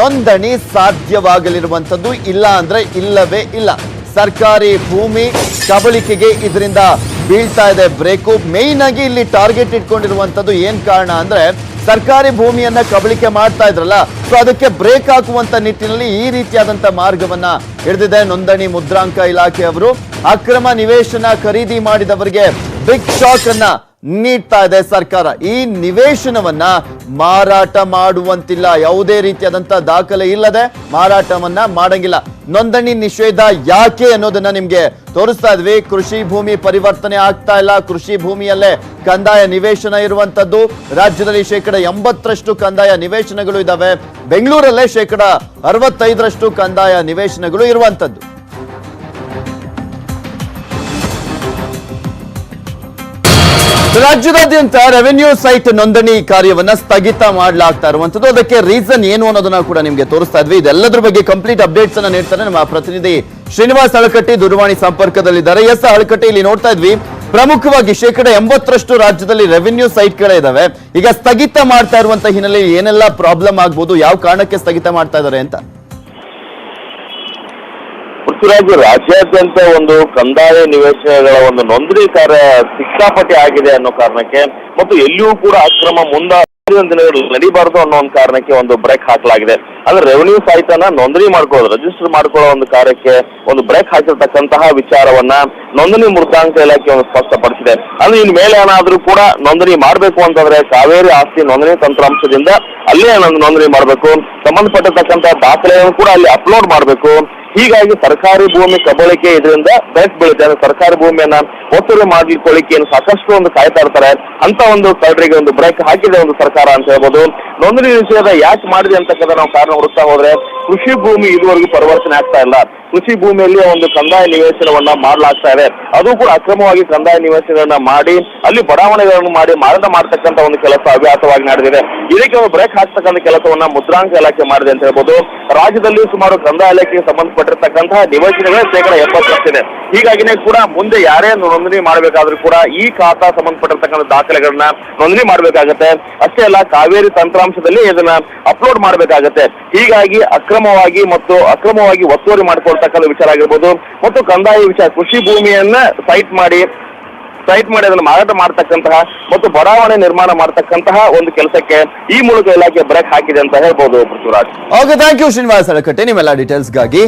ನೋಂದಣಿ ಸಾಧ್ಯವಾಗಲಿರುವಂಥದ್ದು ಇಲ್ಲ ಅಂದ್ರೆ ಇಲ್ಲವೇ ಇಲ್ಲ. ಸರ್ಕಾರಿ ಭೂಮಿ ಕಬಳಿಕೆಗೆ ಇದರಿಂದ ಬೀಳ್ತಾ ಇದೆ ಬ್ರೇಕು. ಮೇಯ್ನ್ ಆಗಿ ಇಲ್ಲಿ ಟಾರ್ಗೆಟ್ ಇಟ್ಕೊಂಡಿರುವಂತದ್ದು ಏನ್ ಕಾರಣ ಅಂದ್ರೆ ಸರ್ಕಾರಿ ಭೂಮಿಯನ್ನ ಕಬಳಿಕೆ ಮಾಡ್ತಾ ಇದ್ರಲ್ಲ ಸೊ ಅದಕ್ಕೆ ಬ್ರೇಕ್ ಹಾಕುವಂತ ನಿಟ್ಟಿನಲ್ಲಿ ಈ ರೀತಿಯಾದಂತ ಮಾರ್ಗವನ್ನ ಹಿಡಿದಿದೆ ನೋಂದಣಿ ಮುದ್ರಾಂಕ ಇಲಾಖೆಯವರು. ಅಕ್ರಮ ನಿವೇಶನ ಖರೀದಿ ಮಾಡಿದವರಿಗೆ ಬಿಗ್ ಶಾಕ್ ಅನ್ನ ನೀಡ್ತಾ ಇದೆ ಸರ್ಕಾರ. ಈ ನಿವೇಶನವನ್ನ ಮಾರಾಟ ಮಾಡುವಂತಿಲ್ಲ. ಯಾವುದೇ ರೀತಿಯಾದಂತ ದಾಖಲೆ ಇಲ್ಲದೆ ಮಾರಾಟವನ್ನ ಮಾಡಂಗಿಲ್ಲ. ನೋಂದಣಿ ನಿಷೇಧ ಯಾಕೆ ಅನ್ನೋದನ್ನ ನಿಮ್ಗೆ ತೋರಿಸ್ತಾ ಇದ್ವಿ. ಕೃಷಿ ಭೂಮಿ ಪರಿವರ್ತನೆ ಆಗ್ತಾ ಇಲ್ಲ. ಕೃಷಿ ಭೂಮಿಯಲ್ಲೇ ಕಂದಾಯ ನಿವೇಶನ ಇರುವಂತದ್ದು. ರಾಜ್ಯದಲ್ಲಿ ಶೇಕಡ ಎಂಬತ್ತರಷ್ಟು ಕಂದಾಯ ನಿವೇಶನಗಳು ಇದಾವೆ. ಬೆಂಗಳೂರಲ್ಲೇ ಶೇಕಡ ಅರವತ್ತೈದರಷ್ಟು ಕಂದಾಯ ನಿವೇಶನಗಳು ಇರುವಂತದ್ದು. ರಾಜ್ಯದಾದ್ಯಂತ ರೆವೆನ್ಯೂ ಸೈಟ್ ನೋಂದಣಿ ಕಾರ್ಯವನ್ನ ಸ್ಥಗಿತ ಮಾಡಲಾಗ್ತಾ ಇರುವಂತದ್ದು. ಅದಕ್ಕೆ ರೀಸನ್ ಏನು ಅನ್ನೋದನ್ನ ಕೂಡ ನಿಮ್ಗೆ ತೋರಿಸ್ತಾ ಇದ್ವಿ. ಇದೆಲ್ಲದ್ರ ಬಗ್ಗೆ ಕಂಪ್ಲೀಟ್ ಅಪ್ಡೇಟ್ಸ್ ಅನ್ನ ನೀಡ್ತಾರೆ ನಮ್ಮ ಪ್ರತಿನಿಧಿ ಶ್ರೀನಿವಾಸ್ ಹಳಕಟ್ಟಿ ದೂರವಾಣಿ ಸಂಪರ್ಕದಲ್ಲಿದ್ದಾರೆ. ಎಸ್ ಹಳಕಟ್ಟಿ ಇಲ್ಲಿ ನೋಡ್ತಾ ಇದ್ವಿ. ಪ್ರಮುಖವಾಗಿ ಶೇಕಡ ಎಂಬತ್ತರಷ್ಟು ರಾಜ್ಯದಲ್ಲಿ ರೆವೆನ್ಯೂ ಸೈಟ್ಗಳೇ ಇದಾವೆ. ಈಗ ಸ್ಥಗಿತ ಮಾಡ್ತಾ ಇರುವಂತ ಹಿನ್ನೆಲೆಯಲ್ಲಿ ಏನೆಲ್ಲ ಪ್ರಾಬ್ಲಮ್ ಆಗ್ಬೋದು, ಯಾವ ಕಾರಣಕ್ಕೆ ಸ್ಥಗಿತ ಮಾಡ್ತಾ ಇದ್ದಾರೆ ಅಂತ? ಪೃಥ್ವಿರಾಜ್ ರಾಜ್ಯಾದ್ಯಂತ ಒಂದು ಕಂದಾಯ ನಿವೇಶನಗಳ ಒಂದು ನೋಂದಣಿ ಕಾರ್ಯ ಸಿಕ್ಕಾಪಟ್ಟೆ ಆಗಿದೆ ಅನ್ನೋ ಕಾರಣಕ್ಕೆ ಮತ್ತು ಎಲ್ಲಿಯೂ ಕೂಡ ಅಕ್ರಮ ಮುಂದೆ ದಿನಗಳು ನಡೀಬಾರದು ಅನ್ನೋ ಒಂದು ಕಾರಣಕ್ಕೆ ಒಂದು ಬ್ರೇಕ್ ಹಾಕಲಾಗಿದೆ. ಅಂದ್ರೆ ರೆವೆನ್ಯೂ ಸಹಿತನ ನೋಂದಣಿ ಮಾಡ್ಕೊಳ್ಳೋದು ರಿಜಿಸ್ಟರ್ ಮಾಡ್ಕೊಳ್ಳೋ ಒಂದು ಕಾರ್ಯಕ್ಕೆ ಒಂದು ಬ್ರೇಕ್ ಹಾಕಿರ್ತಕ್ಕಂತಹ ವಿಚಾರವನ್ನ ನೋಂದಣಿ ಮೃತಾಂಕ ಇಲಾಖೆ ಒಂದು ಸ್ಪಷ್ಟಪಡಿಸಿದೆ. ಅಂದ್ರೆ ಇನ್ ಮೇಲೆ ಏನಾದ್ರೂ ಕೂಡ ನೋಂದಣಿ ಮಾಡಬೇಕು ಅಂತಂದ್ರೆ ಕಾವೇರಿ ಆಸ್ತಿ ನೋಂದಣಿ ತಂತ್ರಾಂಶದಿಂದ ಅಲ್ಲೇ ನೋಂದಣಿ ಮಾಡಬೇಕು. ಸಂಬಂಧಪಟ್ಟಿರ್ತಕ್ಕಂತಹ ದಾಖಲೆಯನ್ನು ಕೂಡ ಅಲ್ಲಿ ಅಪ್ಲೋಡ್ ಮಾಡಬೇಕು. ಹೀಗಾಗಿ ಸರ್ಕಾರಿ ಭೂಮಿ ಕಬಳಿಕೆ ಇದರಿಂದ ಬೆಟ್ ಬೀಳುತ್ತೆ. ಅಂದ್ರೆ ಸರ್ಕಾರಿ ಭೂಮಿಯನ್ನ ಒತ್ತಡ ಮಾಡ್ಲಿಕ್ಕೆ ಏನು ಸಾಕಷ್ಟು ಒಂದು ಕಾಯ್ತಾ ಇರ್ತಾರೆ ಅಂತ ಒಂದು ಕರಡಿಗೆ ಒಂದು ಬ್ರೇಕ್ ಹಾಕಿದೆ ಒಂದು ಸರ್ಕಾರ ಅಂತ ಹೇಳ್ಬೋದು. ನೋಂದಣಿ ವಿಷಯದ ಯಾಕೆ ಮಾಡಿದೆ ಅಂತಕ್ಕಂಥ ನಾವು ಕಾರಣ ಹುಡುಕ್ತಾ ಹೋದ್ರೆ ಕೃಷಿ ಭೂಮಿ ಇದುವರೆಗೂ ಪರಿವರ್ತನೆ ಆಗ್ತಾ ಇಲ್ಲ. ಕೃಷಿ ಭೂಮಿಯಲ್ಲಿ ಒಂದು ಕಂದಾಯ ನಿವೇಶನವನ್ನ ಮಾಡಲಾಗ್ತಾ ಇದೆ. ಅದು ಕೂಡ ಅಕ್ರಮವಾಗಿ ಕಂದಾಯ ನಿವೇಶನವನ್ನ ಮಾಡಿ, ಅಲ್ಲಿ ಬಡಾವಣೆಗಳನ್ನು ಮಾಡಿ ಮಾರಾಟ ಮಾಡತಕ್ಕಂತ ಒಂದು ಕೆಲಸ ಅವ್ಯಾಸವಾಗಿ ನಡೆದಿದೆ. ಇದಕ್ಕೆ ಒಂದು ಬ್ರೇಕ್ ಹಾಕ್ತಕ್ಕಂಥ ಕೆಲಸವನ್ನ ಮುದ್ರಾಂಕ ಇಲಾಖೆ ಮಾಡಿದೆ ಅಂತ ಹೇಳ್ಬೋದು. ರಾಜ್ಯದಲ್ಲಿ ಸುಮಾರು ಕಂದಾಯ ಇಲಾಖೆಗೆ ಸಂಬಂಧಪಟ್ಟಿರ್ತಕ್ಕಂತಹ ನಿವೇಶನಗಳೇ ಶೇಕಡ ಎಪ್ಪತ್ತರಷ್ಟಿದೆ. ಹೀಗಾಗಿನೇ ಕೂಡ ಮುಂದೆ ಯಾರೇ ನೋಂದಣಿ ಮಾಡಬೇಕಾದ್ರೂ ಕೂಡ ಈ ಖಾತಾ ಸಂಬಂಧಪಟ್ಟಿರ್ತಕ್ಕಂಥ ದಾಖಲೆಗಳನ್ನ ನೋಂದಣಿ ಮಾಡಬೇಕಾಗತ್ತೆ. ಅಷ್ಟೇ ಅಲ್ಲ, ಕಾವೇರಿ ತಂತ್ರಾಂಶದಲ್ಲಿ ಇದನ್ನ ಅಪ್ಲೋಡ್ ಮಾಡಬೇಕಾಗತ್ತೆ. ಹೀಗಾಗಿ ಅಕ್ರಮವಾಗಿ ಮತ್ತು ಅಕ್ರಮವಾಗಿ ಒತ್ತುವರಿ ಮಾಡಿಕೊಳ್ತಕ್ಕಂಥ ವಿಚಾರ ಆಗಿರ್ಬೋದು ಮತ್ತು ಕಂದಾಯ ವಿಚಾರ, ಕೃಷಿ ಭೂಮಿಯನ್ನ ಸೈಟ್ ಮಾಡಿ ಸೈಟ್ ಮಾಡಿ ಅದನ್ನು ಮಾರಾಟ ಮಾಡ್ತಕ್ಕಂತಹ ಮತ್ತು ಬಡಾವಣೆ ನಿರ್ಮಾಣ ಮಾಡ್ತಕ್ಕಂತಹ ಒಂದು ಕೆಲಸಕ್ಕೆ ಈ ಮೂಲಕ ಇಲಾಖೆ ಬ್ರೇಕ್ ಹಾಕಿದೆ ಅಂತ ಹೇಳ್ಬೋದು Prithviraj. Okay thank you Srinivas Alakatte. ನಿಮ್ಮೆಲ್ಲ ಡೀಟೇಲ್ಸ್ಗಾಗಿ